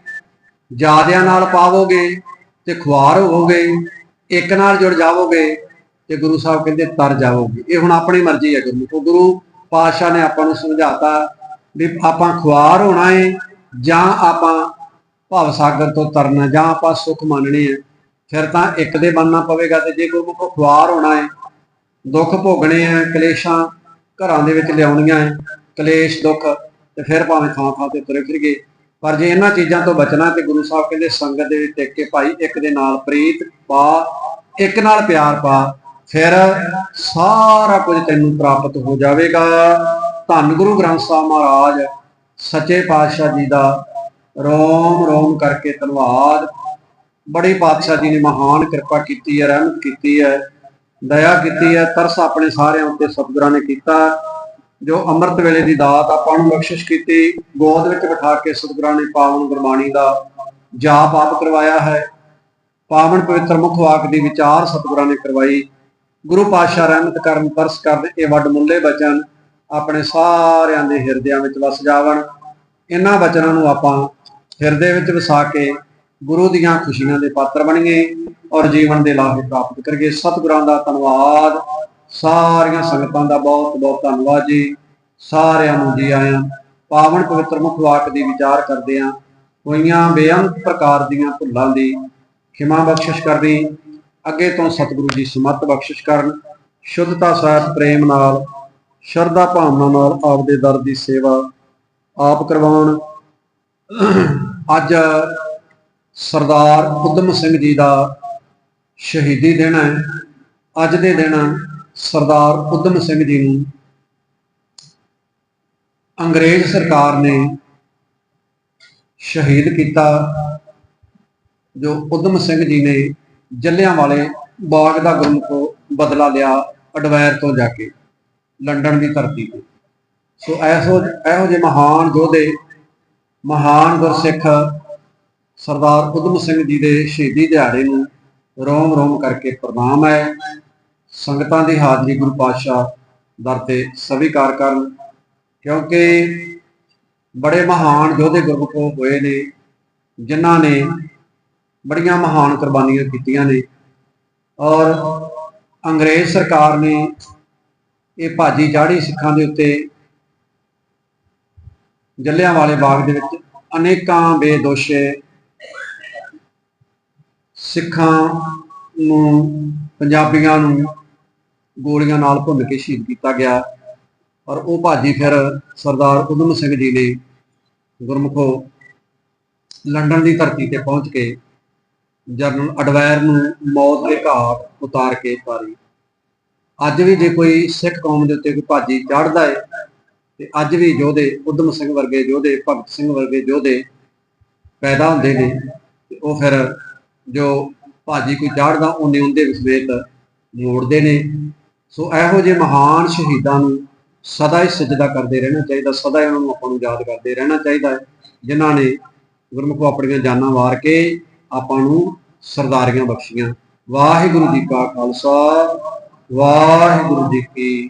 ਜਾਦਿਆਂ ਨਾਲ ਪਾਵੋਗੇ ਤੇ ਖੁਆਰ ਹੋਵੋਗੇ, ਇੱਕ ਨਾਲ ਜੁੜ ਜਾਵੋਗੇ ਤੇ ਗੁਰੂ ਸਾਹਿਬ ਕਹਿੰਦੇ, ਤਰ ਜਾਵੋਗੇ। ਇਹ ਹੁਣ ਆਪਣੀ ਮਰਜ਼ੀ ਹੈ ਗੁਰੂ। ਤੋਂ ਗੁਰੂ ਪਾਤਸ਼ਾਹ ਨੇ ਆਪਾਂ ਨੂੰ ਸਮਝਾਤਾ ਵੀ ਆਪਾਂ ਖੁਆਰ ਹੋਣਾ ਹੈ ਜਾਂ ਆਪਾਂ ਭਵ ਸਾਗਰ ਤੋਂ ਤਰਨਾ, ਜਾਂ ਆਪਾਂ ਸੁਖ ਮੰਨਣੇ ਹੈ ਫਿਰ ਤਾਂ ਇੱਕ ਦੇ ਬਣਨਾ ਪਵੇਗਾ ਤੇ ਜੇ ਕੋਈ ਕੋ ਖੁਆਰ ਹੋਣਾ ਹੈ ਦੁੱਖ ਭੋਗਣੇ ਹੈ ਕਲੇਸ਼ਾਂ ਘਰਾਂ ਦੇ ਵਿੱਚ ਲਿਆਉਣੀਆਂ ਹੈ ਕਲੇਸ਼, ਦੁੱਖ, ਤੇ ਫਿਰ ਭਾਵੇਂ ਥਾਂ ਥਾਂ ਤੇ ਤੁਰੇ ਫਿਰਗੇ। ਪਰ ਜੇ ਇਹਨਾਂ ਚੀਜ਼ਾਂ ਤੋਂ ਬਚਣਾ ਤੇ ਗੁਰੂ ਸਾਹਿਬ ਕਹਿੰਦੇ ਸੰਗਤ ਦੇ ਵਿੱਚ ਟਿਕ ਕੇ ਭਾਈ ਇੱਕ ਦੇ ਨਾਲ ਪ੍ਰੀਤ ਪਾ, ਇੱਕ ਨਾਲ ਪਿਆਰ ਪਾ ਫਿਰ ਸਾਰਾ ਕੁਝ ਤੈਨੂੰ ਪ੍ਰਾਪਤ ਹੋ ਜਾਵੇਗਾ। ਧੰਨ ਗੁਰੂ ਗ੍ਰੰਥ ਸਾਹਿਬ ਮਹਾਰਾਜ, ਸੱਚੇ ਪਾਤਸ਼ਾਹ ਜੀ ਦਾ ਰੋਮ ਰੋਮ ਕਰਕੇ ਧੰਨਵਾਦ। ਬੜੇ ਪਾਤਸ਼ਾਹ ਜੀ ਨੇ ਮਹਾਨ ਕਿਰਪਾ ਕੀਤੀ ਹੈ, ਰਹਿਮਤ ਕੀਤੀ ਹੈ, ਦਇਆ ਕੀਤੀ ਹੈ, ਤਰਸ ਆਪਣੇ ਸਾਰਿਆਂ ਉੱਤੇ ਸਤਿਗੁਰਾਂ ਨੇ ਕੀਤਾ। ਜੋ ਅੰਮ੍ਰਿਤ ਵੇਲੇ ਦੀ ਦਾਤ ਆਪਾਂ ਨੂੰ ਬਖਸ਼ਿਸ਼ ਕੀਤੀ, ਗੋਦ ਵਿੱਚ ਬਿਠਾ ਕੇ ਸਤਿਗੁਰਾਂ ਨੇ ਪਾਵਨ ਗੁਰਬਾਣੀ ਦਾ ਜਾਪ ਆਪ ਕਰਵਾਇਆ ਹੈ। ਪਾਵਨ ਪਵਿੱਤਰ ਮੁਖ ਵਾਕ ਦੀ ਵਿਚਾਰ ਸਤਿਗੁਰਾਂ ਨੇ ਕਰਵਾਈ। ਗੁਰੂ ਪਾਤਸ਼ਾਹ ਰਹਿਮਤ ਕਰਨ ਤਰਸ ਕਰਨ, ਇਹ ਵੱਡ ਮੁੱਲੇ ਬਚਨ, ਆਪਣੇ ਸਾਰਿਆਂ ਦੇ ਹਿਰਦਿਆਂ ਵਿੱਚ ਵਸ ਜਾਵਣ। ਇਹਨਾਂ ਬਚਨਾਂ ਨੂੰ ਆਪਾਂ ਹਿਰਦੇ ਵਿੱਚ ਵਸਾ ਕੇ ਗੁਰੂ ਦੀਆਂ ਖੁਸ਼ੀਆਂ ਦੇ ਪਾਤਰ ਬਣੀਏ ਔਰ ਜੀਵਨ ਦੇ ਲਾਭ ਪ੍ਰਾਪਤ ਕਰੀਏ। ਸਤਿਗੁਰਾਂ ਦਾ ਧੰਨਵਾਦ। ਸਾਰੀਆਂ ਸੰਗਤਾਂ ਦਾ ਬਹੁਤ ਬਹੁਤ ਧੰਨਵਾਦ ਜੀ। ਸਾਰਿਆਂ ਨੂੰ ਜੀ ਆਇਆਂ। ਪਾਵਨ ਪਵਿੱਤਰ ਮੁਖ ਵਾਕ ਦੀ ਵਿਚਾਰ ਕਰਦੇ ਆਂ। ਹੋਈਆਂ ਬੇਅੰਤ ਪ੍ਰਕਾਰ ਦੀਆਂ ਭੁੱਲਾਂ ਦੀ ਖਿਮਾ ਬਖਸ਼ਿਸ਼ ਕਰਦੀ। ਅੱਗੇ ਤੋਂ ਸਤਿਗੁਰੂ ਜੀ ਸਮਤ ਬਖਸ਼ਿਸ਼ ਕਰਨ, ਸ਼ੁੱਧਤਾ ਸਾਹਿਬ ਪ੍ਰੇਮ ਨਾਲ, ਸ਼ਰਧਾ ਭਾਵਨਾ ਨਾਲ ਆਪਦੇ ਦਰ ਦੀ ਸੇਵਾ ਆਪ ਕਰਵਾਉਣ। ਅੱਜ ਸਰਦਾਰ ਉਦਮ ਸਿੰਘ ਜੀ ਦਾ ਸ਼ਹੀਦੀ ਦਿਨ ਹੈ। ਅੱਜ ਦੇ ਦਿਨ ਸਰਦਾਰ ਉਦਮ ਸਿੰਘ ਜੀ ਨੂੰ ਅੰਗਰੇਜ਼ ਸਰਕਾਰ ਨੇ ਸ਼ਹੀਦ ਕੀਤਾ, ਜੋ ਉਦਮ ਸਿੰਘ ਜੀ ਨੇ ਜੱਲਿਆਂ ਵਾਲੇ ਬਾਗ ਦਾ ਗੁਰਮੁਖੋ ਬਦਲਾ ਲਿਆ ਅਡਵੈਰ ਤੋਂ ਜਾ ਕੇ, ਲੰਡਨ ਦੀ ਧਰਤੀ ਤੇ। ਸੋ ਐਸੋ ਇਹੋ ਜਿਹੇ ਮਹਾਨ ਯੋਧੇ, ਮਹਾਨ ਗੁਰਸਿੱਖ ਸਰਦਾਰ ਉਦਮ ਸਿੰਘ ਜੀ ਦੇ ਸ਼ਹੀਦੀ ਦਿਹਾੜੇ ਨੂੰ ਰੋਮ ਰੋਮ ਕਰਕੇ ਪ੍ਰਣਾਮ ਹੈ। ਸੰਗਤਾਂ ਦੀ ਹਾਜ਼ਰੀ ਗੁਰੂ ਪਾਤਸ਼ਾਹ ਦਰ ਤੇ ਸਵੀਕਾਰ ਕਰਨ, ਕਿਉਂਕਿ ਬੜੇ ਮਹਾਨ ਯੋਧੇ ਗੁਰਮੁਖ ਹੋਏ ਨੇ, ਜਿਨ੍ਹਾਂ ਨੇ ਬੜੀਆਂ ਮਹਾਨ ਕੁਰਬਾਨੀਆਂ ਕੀਤੀਆਂ ਨੇ। ਔਰ ਅੰਗਰੇਜ਼ ਸਰਕਾਰ ਨੇ ਇਹ ਭਾਜੀ ਜਾੜੀ ਸਿੱਖਾਂ ਦੇ ਉੱਤੇ ਜੱਲਿਆਂਵਾਲੇ ਬਾਗ ਦੇ ਵਿੱਚ ਅਨੇਕਾਂ ਬੇਦੋਸ਼ੇ ਸਿੱਖਾਂ ਨੂੰ, ਪੰਜਾਬੀਆਂ ਨੂੰ ਗੋਲੀਆਂ ਨਾਲ ਭੁੰਨ ਕੇ ਸ਼ਹੀਦ ਕੀਤਾ ਗਿਆ। ਔਰ ਉਹ ਭਾਜੀ ਫਿਰ ਸਰਦਾਰ ਉਦਮ ਸਿੰਘ ਜੀ ਨੇ ਗੁਰਮੁਖੋ ਲੰਡਨ ਦੀ ਧਰਤੀ ਤੇ ਪਹੁੰਚ ਕੇ ਜਨਰਲ ਅਡਵਾਇਰ ਨੂੰ ਮੌਤ ਦੇ ਘਾਟ ਉਤਾਰ ਕੇ ਤਾਰੀ ਅੱਜ ਵੀ ਜੇ ਕੋਈ ਸਿੱਖ ਕੌਮ ਦੇ ਉੱਤੇ ਕੋਈ ਭਾਜੀ ਚੜ੍ਹਦਾ ਹੈ ਤੇ ਅੱਜ ਵੀ ਯੋਧੇ ਉਦਮ ਸਿੰਘ ਵਰਗੇ ਯੋਧੇ, ਭਗਤ ਸਿੰਘ ਵਰਗੇ ਯੋਧੇ ਪੈਦਾ ਹੁੰਦੇ ਨੇ, ਤੇ ਉਹ ਫਿਰ ਜੋ ਭਾਜੀ ਕੋਈ ਚੜ੍ਹਦਾ, ਉਹਨੇ ਉਹਦੇ ਵਿਸਵੇਤ ਮੋੜਦੇ ਨੇ। ਸੋ ਇਹੋ ਜਿਹੇ ਮਹਾਨ ਸ਼ਹੀਦਾਂ ਨੂੰ ਸਦਾ ਹੀ ਸਜਦਾ ਕਰਦੇ ਰਹਿਣਾ ਚਾਹੀਦਾ, ਸਦਾ ਹੀ ਉਹਨਾਂ ਨੂੰ ਆਪਾਂ ਨੂੰ ਯਾਦ ਕਰਦੇ ਰਹਿਣਾ ਚਾਹੀਦਾ ਹੈ, ਜਿਨ੍ਹਾਂ ਨੇ ਗੁਰਮੁਖੋ ਆਪਣੀਆਂ ਜਾਨਾਂ ਵਾਰ ਕੇ ਆਪਾਂ ਨੂੰ ਸਰਦਾਰੀਆਂ ਬਖਸ਼ੀਆਂ। ਵਾਹਿਗੁਰੂ ਜੀ ਕਾ ਖਾਲਸਾ, ਵਾਹਿਗੁਰੂ ਜੀ ਕੀ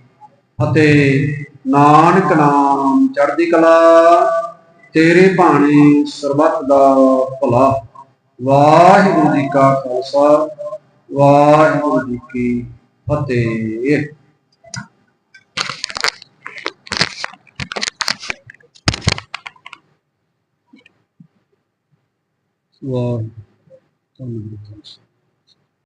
ਫਤਿਹ। ਨਾਨਕ ਨਾਮ ਚੜ੍ਹਦੀ ਕਲਾ, ਤੇਰੇ ਭਾਣੇ ਸਰਬੱਤ ਦਾ ਭਲਾ। ਵਾਹਿਗੁਰੂ ਜੀ ਕਾ ਖਾਲਸਾ, ਵਾਹਿਗੁਰੂ ਜੀ ਕੀ ਫਤਿਹ। ਵਾਹਿਗੁਰੂ ਧੰਨਵਾਦ